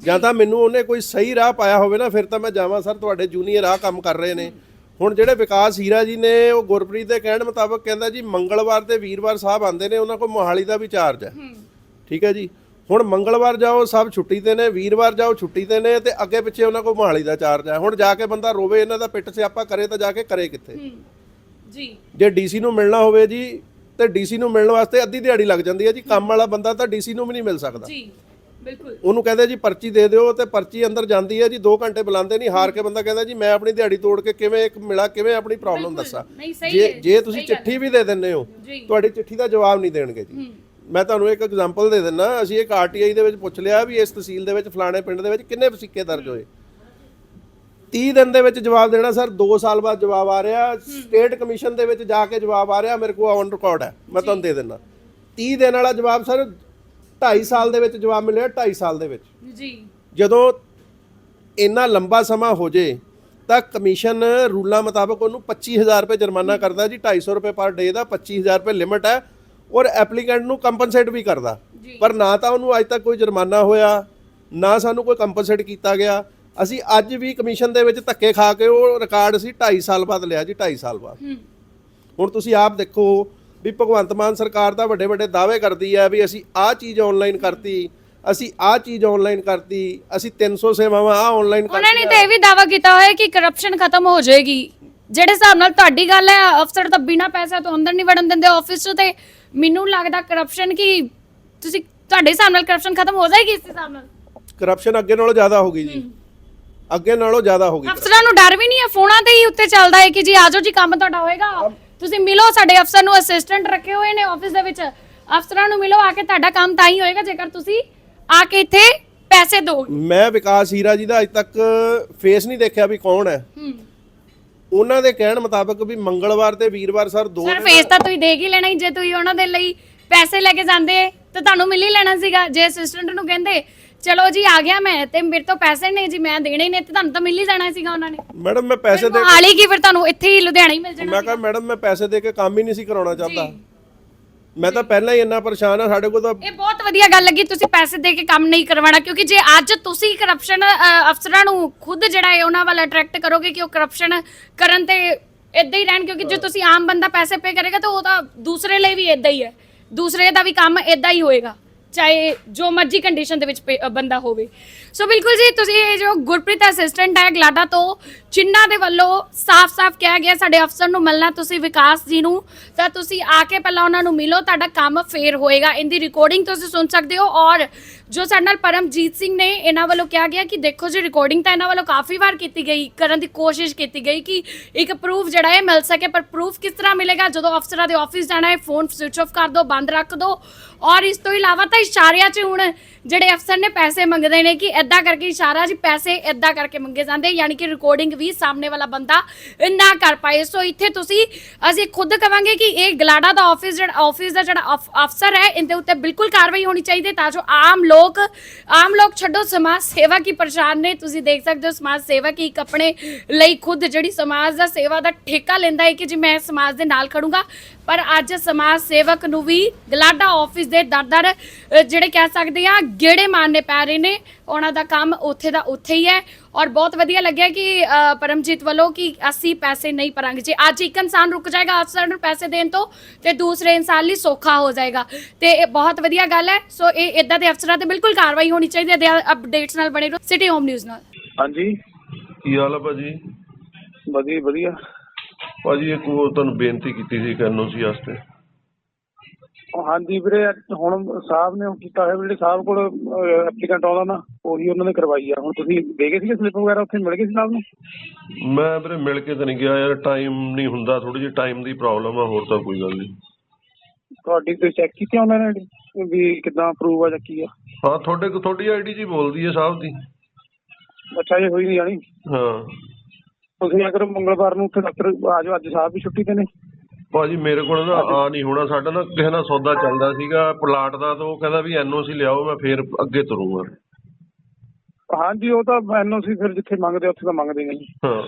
ਜਾਂ ਤਾਂ ਮੈਨੂੰ ਉਹਨੇ ਕੋਈ ਸਹੀ ਰਾਹ ਪਾਇਆ ਹੋਵੇ ਨਾ ਫਿਰ ਤਾਂ ਮੈਂ ਜਾਵਾਂ ਸਰ ਤੁਹਾਡੇ ਜੂਨੀਅਰ ਆ ਕੰਮ ਕਰ ਰਹੇ ਨੇ। ਹੁਣ ਜਿਹੜੇ ਵਿਕਾਸ ਹੀਰਾ ਜੀ ਨੇ ਉਹ ਗੁਰਪ੍ਰੀਤ ਦੇ ਕਹਿਣ ਮੁਤਾਬਕ ਕਹਿੰਦਾ ਜੀ ਮੰਗਲਵਾਰ ਤੇ ਵੀਰਵਾਰ ਸਾਹਿਬ ਆਉਂਦੇ ਨੇ ਉਹਨਾਂ ਕੋਲ ਮੋਹਾਲੀ ਦਾ ਵੀ ਚਾਰਜ ਹੈ। ਠੀਕ ਹੈ ਜੀ? ਹੁਣ ਮੰਗਲਵਾਰ ਜਾਓ ਸਭ ਛੁੱਟੀ ਤੇ ਨੇ ਵੀਰਵਾਰ ਜਾਓ ਛੁੱਟੀ ਤੇ ਨੇ ਤੇ ਅੱਗੇ ਪਿੱਛੇ ਉਹਨਾਂ ਕੋਲ ਮੋਹਾਲੀ ਦਾ ਚਾਰਜ ਹੈ। ਹੁਣ ਜਾ ਕੇ ਬੰਦਾ ਰੋਵੇ ਇਹਨਾਂ ਦਾ ਪਿੱਟ ਸਿਆਪਾ ਕਰੇ ਤਾਂ ਜਾ ਕੇ ਕਰੇ ਕਿੱਥੇ? ਜੀ। ਜੇ ਡੀਸੀ ਨੂੰ ਮਿਲਣਾ ਹੋਵੇ ਜੀ ਤੇ ਡੀਸੀ ਨੂੰ ਮਿਲਣ ਵਾਸਤੇ ਅੱਧੀ ਦਿਹਾੜੀ ਲੱਗ ਜਾਂਦੀ ਹੈ ਜੀ। ਕੰਮ ਵਾਲਾ ਬੰਦਾ ਤਾਂ ਡੀਸੀ ਨੂੰ ਵੀ ਨਹੀਂ ਮਿਲ ਸਕਦਾ। ਜੀ ਬਿਲਕੁਲ। ਉਹਨੂੰ ਕਹਿੰਦੇ ਜੀ ਪਰਚੀ ਦੇ ਦਿਓ ਤੇ ਪਰਚੀ ਅੰਦਰ ਜਾਂਦੀ ਹੈ ਜੀ 2 ਘੰਟੇ ਬੁਲਾਉਂਦੇ ਨਹੀਂ। ਹਾਰ ਕੇ ਬੰਦਾ ਕਹਿੰਦਾ ਜੀ ਮੈਂ ਆਪਣੀ ਦਿਹਾੜੀ ਤੋੜ ਕੇ ਕਿਵੇਂ ਇੱਕ ਮਿਲਾ ਕਿਵੇਂ ਆਪਣੀ ਪ੍ਰੋਬਲਮ ਦੱਸਾਂ? ਜੇ ਜੇ ਤੁਸੀਂ ਚਿੱਠੀ ਵੀ ਦੇ ਦਿੰਦੇ ਹੋ। ਤੁਹਾਡੀ ਚਿੱਠੀ ਦਾ ਜਵਾਬ ਨਹੀਂ ਦੇਣਗੇ ਜੀ। ਮੈਂ ਤੁਹਾਨੂੰ ਇੱਕ ਐਗਜ਼ਾਮਪਲ ਦੇ ਦਿੰਦਾ ਅਸੀਂ ਇੱਕ ਆਰਟੀਆਈ ਦੇ ਵਿੱਚ ਪੁੱਛ ਲਿਆ ਵੀ ਇਸ ਤਹਿਸੀਲ ਦੇ ਵਿੱਚ ਫਲਾਣੇ ਪਿੰਡ ਦੇ ਵਿੱਚ ਕਿੰਨੇ ਵਸੀਕੇ ਦਰਜ ਹੋਏ? 30 ਦਿਨ ਦੇ ਵਿੱਚ ਜਵਾਬ ਦੇਣਾ ਸਰ 2 ਸਾਲ ਬਾਅਦ ਜਵਾਬ ਆ ਰਿਹਾ ਸਟੇਟ ਕਮਿਸ਼ਨ ਦੇ ਵਿੱਚ ਜਾ ਕੇ ਜਵਾਬ ਆ ਰਿਹਾ ਮੇਰੇ ਕੋਲ ਔਨ ਰਿਕਾਰਡ ਹੈ। ਮੈਂ ਤੁਹਾਨੂੰ ਦੇ ਦਿੰਦਾ। 30 ਦਿਨ ਵਾਲਾ ਜਵਾਬ ਸਰ 2.5 ਸਾਲ ਦੇ ਵਿੱਚ ਜਵਾਬ ਮਿਲਿਆ 2.5 ਸਾਲ ਦੇ ਵਿੱਚ। ਜੀ। ਜਦੋਂ ਇੰਨਾ ਲੰਬਾ ਸਮਾਂ ਹੋ ਜੇ ਤਾਂ ਕਮਿਸ਼ਨ ਰੂਲਾਂ ਮੁਤਾਬਕ ਉਹਨੂੰ 25000 ਰੁਪਏ ਜੁਰਮਾਨਾ ਕਰਦਾ ਜੀ 250 ਰੁਪਏ ਪਰ ਡੇ ਦਾ 25000 ਰੁਪਏ ਲਿਮਟ ਹੈ। ਔਰ ਐਪਲੀਕੈਂਟ ਨੂੰ ਕੰਪਨਸੇਟ ਵੀ ਕਰਦਾ। ਪਰ ਨਾ ਤਾਂ ਉਹਨੂੰ ਅੱਜ ਤੱਕ ਕੋਈ ਜੁਰਮਾਨਾ ਹੋਇਆ ਨਾ ਸਾਨੂੰ ਕੋਈ ਕੰਪਨਸੇਟ ਕੀਤਾ ਗਿਆ। ਅਸੀਂ ਅੱਜ ਵੀ ਕਮਿਸ਼ਨ ਦੇ ਵਿੱਚ ਧੱਕੇ ਖਾ ਕੇ ਉਹ ਰਿਕਾਰਡ ਅਸੀਂ 2.5 ਸਾਲ ਬਾਅਦ ਲਿਆ ਜੀ 2.5 ਸਾਲ ਬਾਅਦ। ਹੁਣ ਤੁਸੀਂ ਆਪ ਦੇਖੋ ਵੀ ਭਗਵੰਤ ਮਾਨ ਸਰਕਾਰ ਦਾ ਵੱਡੇ ਵੱਡੇ ਦਾਅਵੇ ਕਰਦੀ ਹੈ ਵੀ ਅਸੀਂ ਆਹ ਚੀਜ਼ ਆਨਲਾਈਨ ਕਰਤੀ ਅਸੀਂ ਆਹ ਚੀਜ਼ ਆਨਲਾਈਨ ਕਰਤੀ ਅਸੀਂ 300 ਸੇਵਾਵਾਂ ਆਹ ਆਨਲਾਈਨ ਉਹਨਾਂ ਨੇ ਤਾਂ ਇਹ ਵੀ ਦਾਵਾ ਕੀਤਾ ਹੋਇਆ ਕਿ ਕਰਪਸ਼ਨ ਖਤਮ ਹੋ ਜਾਏਗੀ। ਜਿਹੜੇ ਹਿਸਾਬ ਨਾਲ ਤੁਹਾਡੀ ਗੱਲ ਹੈ ਅਫਸਰ ਤਾਂ ਬਿਨਾ ਪੈਸੇ ਤੋਂ ਅੰਦਰ ਨਹੀਂ ਵੜਨ ਦਿੰਦੇ ਆਫਿਸ 'ਚ ਤੇ ਮੈਨੂੰ ਲੱਗਦਾ ਕਰਪਸ਼ਨ ਕੀ ਤੁਸੀਂ ਤੁਹਾਡੇ ਹਿਸਾਬ ਨਾਲ ਕਰਪਸ਼ਨ ਖਤਮ ਹੋ ਜਾਏਗੀ ਇਸ ਹਿਸਾਬ ਨਾਲ? ਕਰਪਸ਼ਨ ਅੱਗੇ ਨਾਲੋਂ ਜ਼ਿਆਦਾ ਹੋ ਗਈ ਜੀ। ਅੱਗੇ ਨਾਲੋਂ ਜ਼ਿਆਦਾ ਹੋ ਗਈ। ਅਫਸਰਾਂ ਨੂੰ ਡਰ ਵੀ ਨਹੀਂ ਹੈ? ਫੋਨਾਂ ਤੇ ਹੀ ਉੱਤੇ ਚੱਲਦਾ ਹੈ ਕਿ ਜੀ ਆਜੋ ਜੀ ਕੰਮ ਤੁਹਾਡਾ ਹੋਏਗਾ। ਤੁਸੀਂ ਮਿਲੋ ਸਾਡੇ ਅਫਸਰ ਨੂੰ ਅਸਿਸਟੈਂਟ ਰੱਖੇ ਹੋਏ ਨੇ ਆਫਿਸ ਦੇ ਵਿੱਚ। ਅਫਸਰਾਂ ਨੂੰ ਮਿਲੋ ਆ ਕੇ ਤੁਹਾਡਾ ਕੰਮ ਤਾਂ ਹੀ ਹੋਏਗਾ ਜੇਕਰ ਤੁਸੀਂ ਆ ਕੇ ਇੱਥੇ ਪੈਸੇ ਦੋਗੇ ਮੈਂ ਵਿਕਾਸ ਹੀਰਾ ਜੀ ਦਾ ਅੱਜ ਤੱਕ ਫੇਸ ਨਹੀਂ ਦੇਖਿਆ ਵੀ ਕੌਣ ਹੈ। ਹੂੰ। ਉਹਨਾਂ ਦੇ ਕਹਿਣ ਮੁਤਾਬਕ ਵੀ ਮੰਗਲਵਾਰ ਤੇ ਵੀਰਵਾਰ ਸਰ ਦੋ ਸਰ ਫੇਸ ਤਾਂ ਤੁਸੀਂ ਦੇਖ ਹੀ ਲੈਣਾ ਸੀ ਜੇ ਤੁਸੀਂ ਉਹਨਾਂ ਦੇ ਲਈ ਪੈਸੇ ਲੈ ਕੇ ਜਾਂਦੇ ਤਾਂ ਤੁਹਾਨੂੰ ਮਿਲ ਹੀ ਲੈਣਾ ਸੀਗਾ ਜੇ ਅਸਿਸਟੈਂਟ ਨੂੰ ਕਹਿੰਦੇ ਚਲੋ ਜੀ ਆ ਗਿਆ ਮੈਂ ਤੇ ਮੇਰੇ ਤੋਂ ਪੈਸੇ ਨਹੀਂ ਜੀ ਮੈਂ ਦੇਣੇ ਹੀ ਨੇ ਤੇ ਤੁਹਾਨੂੰ ਤਾਂ ਮਿਲ ਹੀ ਜਾਣਾ ਸੀਗਾ ਉਹਨਾਂ ਨੇ। ਮੈਡਮ ਮੈਂ ਪੈਸੇ ਦੇ ਹਾਲੀ ਕੀ ਫਿਰ ਤੁਹਾਨੂੰ ਇੱਥੇ ਹੀ ਲੁਧਿਆਣਾ ਹੀ ਮਿਲ ਜਾਣਾ ਮੈਂ ਕਿਹਾ ਮੈਡਮ ਮੈਂ ਪੈਸੇ ਦੇ ਕੇ ਕੰਮ ਹੀ ਨਹੀਂ ਸੀ ਕਰਾਉਣਾ ਚਾਹੁੰਦਾ। ਮੈਂ ਤਾਂ ਪਹਿਲਾਂ ਹੀ ਇੰਨਾ ਪਰੇਸ਼ਾਨ ਆ ਸਾਡੇ ਕੋਲ ਤਾਂ ਇਹ ਬਹੁਤ ਵਧੀਆ ਗੱਲ ਲੱਗੀ ਤੁਸੀਂ ਪੈਸੇ ਦੇ ਕੇ ਕੰਮ ਨਹੀਂ ਕਰਵਾਉਣਾ ਕਿਉਂਕਿ ਜੇ ਅੱਜ ਤੁਸੀਂ ਕਰਪਸ਼ਨ ਅਫਸਰਾਂ ਨੂੰ ਖੁਦ ਜਿਹੜਾ ਹੈ ਉਹਨਾਂ ਵੱਲ ਅਟਰੈਕਟ ਕਰੋਗੇ ਕਿ ਉਹ ਕਰਪਸ਼ਨ ਕਰਨ ਤੇ ਇਦਾਂ ਹੀ ਰਹਿਣ ਕਿਉਂਕਿ ਜੇ ਤੁਸੀਂ ਆਮ ਬੰਦਾ ਪੈਸੇ ਪੇ ਕਰੇਗਾ ਤਾਂ ਉਹ ਤਾਂ ਦੂਸਰੇ ਲਈ ਵੀ ਇਦਾਂ ਹੀ ਹੈ। ਦੂਸਰੇ ਦਾ ਵੀ ਕੰਮ ਇਦਾਂ ਹੀ ਹੋਏਗਾ ਚਾਹੇ ਜੋ ਮਰਜ਼ੀ ਕੰਡੀਸ਼ਨ ਦੇ ਵਿੱਚ ਪੇ- ਅ, ਬੰਦਾ ਹੋਵੇ। ਸੋ ਬਿਲਕੁਲ ਜੀ ਤੁਸੀਂ ਇਹ ਜੋ ਗੁਰਪ੍ਰੀਤ ਅਸਿਸਟੈਂਟ ਹੈ ਗਲਾਡਾ ਤੋਂ ਚਿੰਨਾ ਦੇ ਵੱਲੋਂ ਸਾਫ਼-ਸਾਫ਼ ਕਿਹਾ ਗਿਆ ਸਾਡੇ ਅਫਸਰ ਨੂੰ ਮਿਲਣਾ, ਤੁਸੀਂ ਵਿਕਾਸ ਜੀ ਨੂੰ, ਤਾਂ ਤੁਸੀਂ ਆ ਕੇ ਪਹਿਲਾਂ ਉਹਨਾਂ ਨੂੰ ਮਿਲੋ, ਤੁਹਾਡਾ ਕੰਮ ਫੇਰ ਹੋਏਗਾ। ਇਹਦੀ ਰਿਕਾਰਡਿੰਗ ਤੁਸੀਂ ਸੁਣ ਸਕਦੇ ਹੋ ਔਰ ਜੋ ਸਾਡੇ ਨਾਲ ਪਰਮਜੀਤ ਸਿੰਘ ਨੇ ਇਹਨਾਂ ਵੱਲੋਂ ਕਿਹਾ ਗਿਆ ਕਿ ਦੇਖੋ ਜੀ ਰਿਕਾਰਡਿੰਗ ਤਾਂ ਇਹਨਾਂ ਵੱਲੋਂ ਕਾਫੀ ਵਾਰ ਕੀਤੀ ਗਈ, ਕਰਨ ਦੀ ਕੋਸ਼ਿਸ਼ ਕੀਤੀ ਗਈ ਕਿ ਇੱਕ ਪ੍ਰੂਫ ਜਿਹੜਾ ਹੈ ਮਿਲ ਸਕੇ, ਪਰ ਪ੍ਰੂਫ ਕਿਸ ਤਰ੍ਹਾਂ ਮਿਲੇਗਾ? ਜਦੋਂ ਅਫਸਰਾਂ ਦੇ ਆਫਿਸ ਜਾਣਾ ਹੈ ਫੋਨ ਸਵਿਚ ਆਫ ਕਰ ਦਿਓ, ਬੰਦ ਰੱਖ ਦਿਓ। ਔਰ ਇਸ ਤੋਂ ਇਲਾਵਾ ਤਾਂ ਇਸ਼ਾਰਿਆਂ 'ਚ ਹੁਣ ਜਿਹੜੇ ਅਫਸਰ ਨੇ ਪੈਸੇ ਮੰਗਦੇ ਨੇ ਕਿ ਐਦਾਂ ਕਰਕੇ ਇਸ਼ਾਰਾ ਜੀ, ਪੈਸੇ ਐਦਾਂ ਕਰਕੇ ਮੰਗੇ ਜਾਂਦੇ, ਯਾਨੀ ਕਿ ਰਿਕਾਰਡਿੰਗ ਵੀ ਸਾਹਮਣੇ ਵਾਲਾ ਬੰਦਾ ਨਾ ਕਰ ਪਾਏ। ਸੋ ਇੱਥੇ ਤੁਸੀਂ, ਅਸੀਂ ਖੁਦ ਕਵਾਂਗੇ ਕਿ ਇਹ ਗਲਾੜਾ ਦਾ ਆਫਿਸ ਜਿਹੜਾ ਆਫਿਸ ਦਾ ਜਿਹੜਾ ਅਫ- ਅਫਸਰ ਹੈ, ਇਹਦੇ ਉੱਤੇ ਬਿਲਕੁਲ ਕਾਰਵਾਈ ਹੋਣੀ ਚਾਹੀਦੀ ਹੈ ਤਾਂ ਜੋ ਆਮ ਲੋਕ ਆਮ ਲੋਕ ਛੱਡੋ, ਸਮਾਜ ਸੇਵਾ ਕੀ ਪਰੇਸ਼ਾਨ ਨੇ, ਤੁਸੀਂ ਦੇਖ ਸਕਦੇ ਹੋ ਸਮਾਜ ਸੇਵਾ ਕੀ ਇੱਕ ਆਪਣੇ ਲਈ ਖੁਦ ਜਿਹੜੀ ਸਮਾਜ ਦਾ ਸੇਵਾ ਦਾ ਠੇਕਾ ਲੈਂਦਾ ਹੈ ਕਿ ਜੀ ਮੈਂ ਸਮਾਜ ਦੇ ਨਾਲ ਖੜੂੰਗਾ। ਪਰ ਅੱਜ ਸਮਾਜ ਸੇਵਕ ਨੂੰ ਵੀ ਗਲਾਡਾ ਆਫਿਸ ਦੇ ਦਰ-ਦਰ ਜਿਹੜੇ ਕਹਿ ਸਕਦੇ ਆ ਗੇੜੇ ਮਾਰਨੇ ਪੈ ਰਹੇ ਨੇ। ਉਹਨਾਂ ਦਾ ਕੰਮ ਉੱਥੇ ਦਾ ਉੱਥੇ ਹੀ ਹੈ। ਔਰ ਬਹੁਤ ਵਧੀਆ ਲੱਗਿਆ ਕਿ ਅ, ਪਰਮਜੀਤ ਵੱਲੋਂ ਕਿ ਅਸੀਂ ਪੈਸੇ ਨਹੀਂ ਭਰਾਂਗੇ ਜੇ ਅੱਜ ਇੱਕ ਇਨਸਾਨ ਰੁਕ ਜਾਏਗਾ ਅਫਸਰ ਨੂੰ ਪੈਸੇ ਦੇਣ ਤੋਂ ਤੇ ਦੂਸਰੇ ਇਨਸਾਨ ਲਈ ਸੌਖਾ ਹੋ ਜਾਏਗਾ। ਤੇ ਇਹ ਬਹੁਤ ਵਧੀਆ ਗੱਲ ਹੈ। ਸੋ ਇਹ ਇਦਾਂ ਦੇ ਅਫਸਰਾਂ ਤੇ ਬਿਲਕੁਲ ਕਾਰਵਾਈ ਹੋਣੀ ਚਾਹੀਦੀ ਹੈ। ਅਪਡੇਟਸ ਨਾਲ ਬਣੇ ਰਹੋ। ਸਿਟੀ ਹੋਮ ਨਿਊਜ਼ ਨਾਲ। ਹਾਂਜੀ। ਕੀ ਹਾਲ ਆ ਭਾਜੀ? ਵਧੀਆ ਵਧੀਆ। ਭਾਜੀ ਇੱਕ ਹੋਰ ਤੁਹਾਨੂੰ ਬੇਨਤੀ ਕੀਤੀ ਸੀ ਐਨਓਸੀ ਵਾਸਤੇ। ਹਾਂਜੀ ਵੀਰੇ ਹੁਣ ਸਾਹਿਬ ਨੇ ਉਹ ਕੀਤਾ ਹੋਇਆ ਜਿਹੜੇ ਸਾਹਿਬ ਕੋਲ ਐਪਲੀਕੈਂਟ ਆਉਂਦਾ ਨਾ ਉਹੀ ਉਹਨਾਂ ਨੇ ਕਰਵਾਈ ਆ। ਹੁਣ ਤੁਸੀਂ ਦੇ ਗਏ ਸੀਗੇ ਸਲਿੱਪ ਵਗੈਰਾ ਉੱਥੇ ਮਿਲ ਗਏ ਸੀ ਸਾਹਿਬ ਨੂੰ? ਮੈਂ ਵੀਰੇ ਮਿਲ ਕੇ ਤਾਂ ਨਹੀਂ ਗਿਆ ਯਾਰ ਟਾਈਮ ਨਹੀਂ ਹੁੰਦਾ ਥੋੜੀ ਜਿਹੀ ਟਾਈਮ ਦੀ ਪ੍ਰੋਬਲਮ ਆ ਹੋਰ ਤਾਂ ਕੋਈ ਗੱਲ ਨਹੀਂ। ਤੁਹਾਡੀ ਤੁਸੀਂ ਚੈੱਕ ਕੀਤੀ ਉਹਨਾਂ ਨੇ ਵੀ ਕਿਦਾਂ ਅਪਰੂਵ ਆ ਜਾਂ ਕੀ ਆ? ਹਾਂ ਤੁਹਾਡੇ ਕੋ ਤੁਹਾਡੀ ਆਈਡੀ ਜੀ ਬੋਲਦੀ ਹੈ ਸਾਹਿਬ ਦੀ। ਅੱਛਾ ਇਹ ਹੋਈ ਨਹੀਂ ਜਾਣੀ। ਹਾਂ। ਤੁਸੀਂ ਅਗਰ ਮੰਗਲਵਾਰ ਨੂੰ ਉੱਥੇ ਦਫ਼ਤਰ ਆ ਜਾਓ ਅੱਜ ਸਾਹਿਬ ਵੀ ਛੁੱਟੀ ਤੇ ਨੇ। ਭਾਜੀ ਮੇਰੇ ਕੋਲ ਨਾ ਆ ਨਹੀਂ ਹੋਣਾ ਸਾਡਾ ਨਾ ਕਿਸੇ ਨਾਲ ਸੌਦਾ ਚੱਲਦਾ ਸੀਗਾ ਪਲਾਟ ਦਾ ਤਾਂ ਉਹ ਕਹਿੰਦਾ ਵੀ ਐਨਓਸੀ ਲਿਆਓ ਮੈਂ ਫੇਰ ਅੱਗੇ ਤੁਰੂੰਗਾ। ਹਾਂਜੀ ਉਹ ਤਾਂ ਐਨਓਸੀ ਫਿਰ ਜਿੱਥੇ ਮੰਗਦੇ ਉੱਥੇ ਤਾਂ ਮੰਗਦੇ ਨਹੀਂ ਹਾਂ।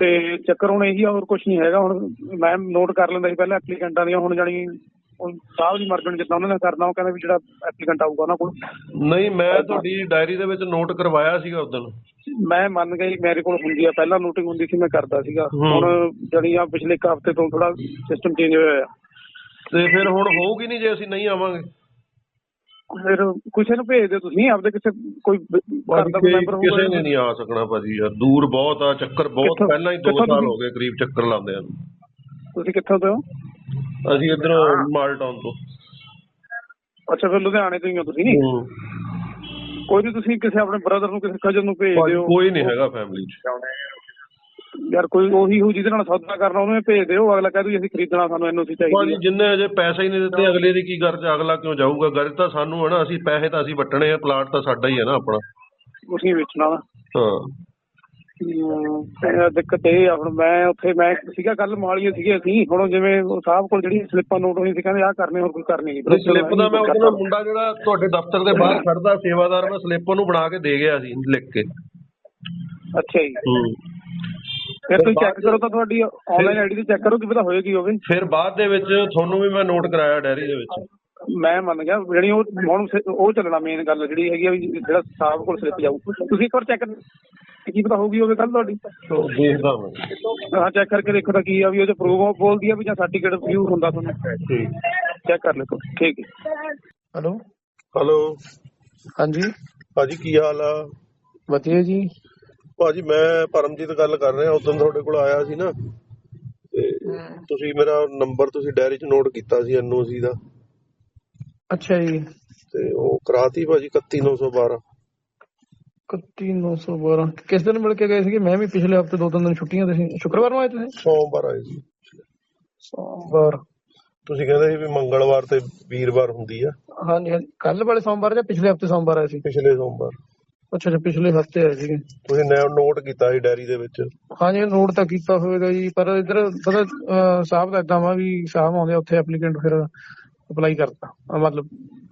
ਤੇ ਚੱਕਰ ਹੁਣ ਇਹੀ ਆ ਹੋਰ ਕੁਝ ਨਹੀਂ ਹੈਗਾ। ਹੁਣ ਮੈਂ ਨੋਟ ਕਰ ਲੈਂਦਾ ਸੀ ਪਹਿਲਾਂ ਐਪਲੀਕੈਂਟਾਂ ਦੀਆਂ ਹੁਣ ਹੁਣ ਸਾਹਿਬ ਦੀ ਮਰਜ਼ੀ ਜਿੱਦਾਂ ਉਹਨਾਂ ਨੇ ਕਰਨਾ ਉਹ ਕਹਿੰਦਾ ਵੀ ਜਿਹੜਾ ਐਪਲੀਕੈਂਟ ਆਊਗਾ ਉਹਨਾਂ ਕੋਲ। ਨਹੀਂ ਮੈਂ ਤੁਹਾਡੀ ਡਾਇਰੀ ਦੇ ਵਿੱਚ ਨੋਟ ਕਰਵਾਇਆ ਸੀਗਾ ਉਦੋਂ ਮੈਂ ਮੰਨ ਜੀ ਮੇਰੇ ਕੋਲ ਹੁੰਦੀ ਆ ਪਹਿਲਾਂ ਨੋਟਿੰਗ ਹੁੰਦੀ ਸੀ ਮੈਂ ਕਰਦਾ ਸੀਗਾ। ਹੁਣ ਜਣੀ ਆ ਪਿਛਲੇ ਇੱਕ ਹਫ਼ਤੇ ਤੋਂ ਥੋੜਾ ਸਿਸਟਮ ਚੇਂਜ ਹੋਇਆ ਆ ਤੇ ਫਿਰ ਹੁਣ ਹੋਊਗੀ ਨਹੀਂ ਜੇ ਅਸੀਂ ਨਹੀਂ ਆਵਾਂਗੇ ਫਿਰ ਕਿਸੇ ਨੂੰ ਭੇਜ ਦਿਓ ਤੁਸੀਂ ਆਪਦੇ ਕਿਸੇ ਕੋਈ ਘਰ ਦਾ ਮੈਂਬਰ ਕਿਸੇ ਨੇ ਹੋਊਗਾ ਨਹੀਂ ਆ ਸਕਣਾ ਭਾਜੀ ਯਾਰ ਦੂਰ ਬਹੁਤ ਆ ਚੱਕਰ ਬਹੁਤ ਪਹਿਲਾਂ ਹੀ 2 ਕਿੱਥੋਂ ਸਾਲ? ਹੋ ਗਏ ਕਰੀਬ ਚੱਕਰ ਲਾਉਂਦੇ ਆ ਤੁਸੀਂ ਕਿੱਥੋਂ ਤੋਂ ਅਸੀਂ ਇਧਰੋਂ ਮਾਲਟਾਊਨ ਤੋਂ ਅੱਛਾ ਫਿਰ ਲੁਧਿਆਣੇ ਤੋਂ ਹੀ ਹੋ ਤੁਸੀਂ ਹੂੰ। ਕੋਈ ਨਹੀਂ ਤੁਸੀਂ ਕਿਸੇ ਆਪਣੇ ਬ੍ਰਦਰ ਨੂੰ ਕਿਸੇ ਕਜ਼ਨ ਨੂੰ ਭੇਜ ਦਿਓ। ਕੋਈ ਨਹੀਂ ਹੈਗਾ ਫੈਮਿਲੀ 'ਚ। ਯਾਰ ਕੋਈ ਉਹੀ ਹੋ ਜਿਹਦੇ ਨਾਲ ਸੌਦਾ ਕਰਨਾ ਉਹਨੂੰ ਭੇਜ ਦਿਓ। ਅਗਲਾ ਕਹਿ ਅਸੀਂ ਖਰੀਦਣਾ ਸਾਨੂੰ ਐਨਓਸੀ ਚਾਹੀਦੀ ਭਾਜੀ ਜਿੰਨੇ ਅਜੇ ਪੈਸਾ ਹੀ ਨਹੀਂ ਦਿੱਤੇ ਅਗਲੇ ਦੀ ਕੀ ਗਰਜ ਅਗਲਾ ਕਿਉਂ ਜਾਊਗਾ? ਗਰਜ ਤਾਂ ਸਾਨੂੰ ਹੈ ਨਾ ਅਸੀਂ ਪੈਸੇ ਤਾਂ ਅਸੀਂ ਵੱਟਣੇ ਆ ਪਲਾਟ ਤਾਂ ਸਾਡਾ ਹੀ ਹੈ ਨਾ ਆਪਣਾ। ਤੁਸੀਂ ਵੇਚਣਾ ਹਾਂ। ਦਿੱਕਤ ਇਹ ਆ ਹੁਣ ਮੈਂ ਉੱਥੇ ਮੈਂ ਸੀਗਾ ਕੱਲ ਮਾਲੀਏ ਸੀਗੇ ਅਸੀਂ। ਹੁਣ ਜਿਵੇਂ ਉਹ ਸਾਹਿਬ ਕੋਲ ਜਿਹੜੀ ਸਲਿੱਪਾਂ ਨੋਟ ਹੋਈ ਸੀ ਕਹਿੰਦੇ ਆਹ ਕਰਨੇ ਹੋਰ ਕੋਈ ਕਰਨੀ ਨਹੀਂ। ਸਲਿੱਪ ਦਾ ਮੈਂ ਉਹਦਾ ਮੁੰਡਾ ਜਿਹੜਾ ਤੁਹਾਡੇ ਦਫ਼ਤਰ ਦੇ ਬਾਹਰ ਖੜਦਾ ਸੇਵਾਦਾਰ ਮੈਂ ਸਲਿੱਪ ਉਹਨੂੰ ਬਣਾ ਕੇ ਦੇ ਗਿਆ ਸੀ ਲਿਖ ਕੇ। ਅੱਛਾ ਜੀ। ਫਿਰ ਤੁਸੀਂ ਚੈੱਕ ਕਰੋ ਤਾਂ ਤੁਹਾਡੀ ਆਨਲਾਈਨ ਆਈਡੀ ਤੇ ਚੈੱਕ ਕਰੋ ਕਿ ਪਤਾ ਹੋਏਗੀ ਹੋਵੇ ਫਿਰ ਬਾਅਦ ਦੇ ਵਿੱਚ ਤੁਹਾਨੂੰ ਵੀ ਮੈਂ ਨੋਟ ਕਰਾਇਆ ਡੈਰੀ ਦੇ ਵਿੱਚ। ਮੈਂ ਮੰਨ ਗਿਆ ਜਿਹੜੀ ਉਹ ਹੁਣ ਉਹ ਚੱਲਣਾ ਮੇਨ ਗੱਲ ਜਿਹੜੀ ਹੈਗੀ ਆ ਵੀ ਜਿਹੜਾ ਸਾਹਿਬ ਕੋਲ ਸਲਿੱਪ ਜਾਊ। ਤੁਸੀਂ ਇੱਕ ਵਾਰ ਚੈੱਕ ਕੀ ਪਤਾ ਹੋਊਗੀ ਹੋਵੇ ਕੱਲ ਤੁਹਾਡੀ। ਦੇਖਦਾ ਮੈਂ ਹਾਂ ਚੈੱਕ ਕਰਕੇ ਦੇਖੋ ਤਾਂ ਕੀ ਆ ਵੀ ਉਹ ਚ ਪ੍ਰੂਫ ਬੋਲਦੀ ਆ ਵੀ ਜਾਂ ਸਰਟੀਫਿਕੇਟ ਵਿਊ ਹੁੰਦਾ ਤੁਹਾਨੂੰ। ਠੀਕ। ਚੈੱਕ ਕਰ ਲਿਓ ਠੀਕ ਹੈ। ਹੈਲੋ ਹਲੋ ਹਾਂਜੀ। ਭਾਜੀ ਕੀ ਹਾਲ ਆ? ਵਧੀਆ ਜੀ। ਭਾਜੀ ਮੈਂ ਪਰਮਜੀਤ ਗੱਲ ਕਰ ਰਿਹਾ ਉਦੋਂ ਤੁਹਾਡੇ ਕੋਲ ਆਇਆ ਸੀ ਨਾ। ਤੇ ਤੁਸੀਂ ਮੇਰਾ ਨੰਬਰ ਤੁਸੀਂ ਡਾਇਰੀ 'ਚ ਨੋਟ ਕੀਤਾ ਸੀ ਐਨਓਸੀ ਦਾ। ਅੱਛਾ ਜੀ। ਤੇ ਉਹ ਕਰਾਤੀ ਭਾਜੀ 31912 31912 ਕਿਸ ਦਿਨ ਮਿਲ ਕੇ ਗਏ ਸੀਗੇ? ਮੈਂ ਵੀ ਪਿਛਲੇ ਹਫ਼ਤੇ ਦੋ ਤਿੰਨ ਦਿਨ ਛੁੱਟੀਆਂ ਤੇ ਸੀ। ਸ਼ੁੱਕਰਵਾਰ ਨੂੰ ਆਏ ਤੁਸੀਂ? ਸੋਮਵਾਰ ਆਏ ਸੀ। ਸੋਮਵਾਰ। ਤੁਸੀਂ ਕਹਿੰਦੇ ਸੀ ਵੀ ਮੰਗਲਵਾਰ ਤੇ ਵੀਰਵਾਰ ਹੁੰਦੀ ਆ। ਹਾਂਜੀ ਹਾਂਜੀ। ਕੱਲ ਵਾਲੇ ਸੋਮਵਾਰ ਜਾਂ ਪਿਛਲੇ ਹਫ਼ਤੇ ਸੋਮਵਾਰ ਆਏ ਸੀ? ਪਿਛਲੇ ਸੋਮਵਾਰ। ਅੱਛਾ ਅੱਛਾ। ਪਿਛਲੇ ਹਫ਼ਤੇ ਆਏ ਸੀਗੇ। ਤੁਸੀਂ ਨੋਟ ਕੀਤਾ ਸੀ ਡਾਇਰੀ ਦੇ ਵਿੱਚ। ਹਾਂਜੀ ਨੋਟ ਤਾਂ ਕੀਤਾ ਹੋਵੇਗਾ ਜੀ। ਪਰ ਇਧਰ ਪਤਾ ਸਾਹਿਬ ਦਾ ਇਦਾਂ ਵਾ ਵੀ ਸਾਹਿਬ ਆਉਂਦੇ ਉੱਥੇ ਐਪਲੀਕੈਂਟ ਫਿਰ ਅਪਲਾਈ ਕਰਤਾ। ਅਹ, ਮਤਲਬ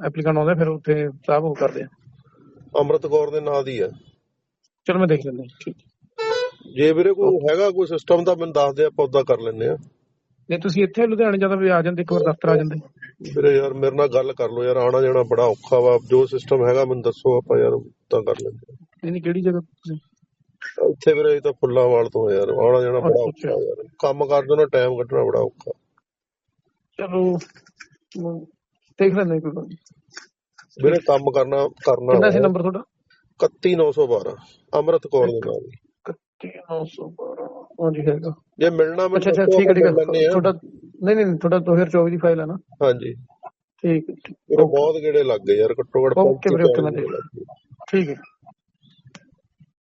ਐਪਲੀਕੈਂਟ ਆਉਂਦੇ ਫਿਰ ਉੱਥੇ ਸਾਹਿਬ ਉਹ ਕਰਦੇ ਆ। ਅੰਮ੍ਰਿਤ ਕੌਰ ਦੇ ਨਾਂ ਦੀ ਆ ਚਲੋ ਮੈਂ ਦੇਖ ਲੈਂਦਾ ਜੀ, ਠੀਕ ਜੇ ਵੀਰੇ ਕੋਈ ਹੈਗਾ ਕੋਈ ਸਿਸਟਮ ਤਾਂ ਮੈਨੂੰ ਦੱਸ ਦੇ ਆਪਾਂ ਉਦਾਂ ਕਰ ਲੈਂਦੇ ਆ ਜੇ ਤੁਸੀਂ ਇੱਥੇ ਲੁਧਿਆਣੇ ਜਦੋਂ ਵੀ ਆ ਜਾਂਦੇ ਇੱਕ ਵਾਰ ਦਫ਼ਤਰ ਆ ਜਾਂਦੇ। ਵੀਰੇ ਯਾਰ ਮੇਰੇ ਨਾਲ ਗੱਲ ਕਰ ਲਓ ਯਾਰ ਆਣਾ ਜਾਣਾ ਬੜਾ ਔਖਾ ਵਾ। ਜੋ ਸਿਸਟਮ ਹੈਗਾ ਮੈਨੂੰ ਦੱਸੋ ਆਪਾਂ ਯਾਰ ਤਾਂ ਕਰ ਲੈਂਦੇ ਨਹੀਂ ਨਹੀਂ ਕਿਹੜੀ ਜਗ੍ਹਾ ਤੁਸੀਂ? ਆ। ਇੱਥੇ ਵੀਰੇ ਇਹ ਤਾਂ ਫੁੱਲਾਂਵਾਲ ਤੋਂ ਆ ਯਾਰ ਆਣਾ ਜਾਣਾ ਬੜਾ ਔਖਾ ਯਾਰ। ਕੰਮ ਕਰਦੇ ਨਾ ਟਾਈਮ ਕੱਢਣਾ ਬੜਾ ਔਖਾ। ਚਲੋ ਦੇਖ ਲੈਂਦੇ ਕੋਈ ਗੱਲ ਨੀ। ਵੀਰੇ ਕੰਮ ਕਰਨਾ ਕਰਨਾ ਕਿੰਨਾ ਸੀ ਨੰਬਰ ਤੁਹਾਡਾ? 31912 ਅੰਮ੍ਰਿਤ ਕੌਰ ਦੇ ਨਾਲ। 31912 ਹਾਂਜੀ ਹੈਗਾ। ਜੇ ਮਿਲਣਾ ਮੈਨੂੰ ਅੱਛਾ ਅੱਛਾ ਠੀਕ ਹੈ ਠੀਕ ਹੈ। ਤੁਹਾਡਾ ਨਹੀਂ ਨਹੀਂ ਨਹੀਂ, ਤੁਹਾਡਾ 2024 ਦੀ ਫਾਈਲ ਹੈ ਨਾ? ਹਾਂਜੀ। ਠੀਕ ਹੈ ਠੀਕ ਬਹੁਤ ਗੇੜੇ ਲੱਗ ਗਏ ਯਾਰ ਘੱਟੋ ਘੱਟ ਓਕੇ ਵੀਰੇ, ਓਕੇ, ਮੈਂ ਪੰਜ ਦੇਖ ਠੀਕ ਹੈ।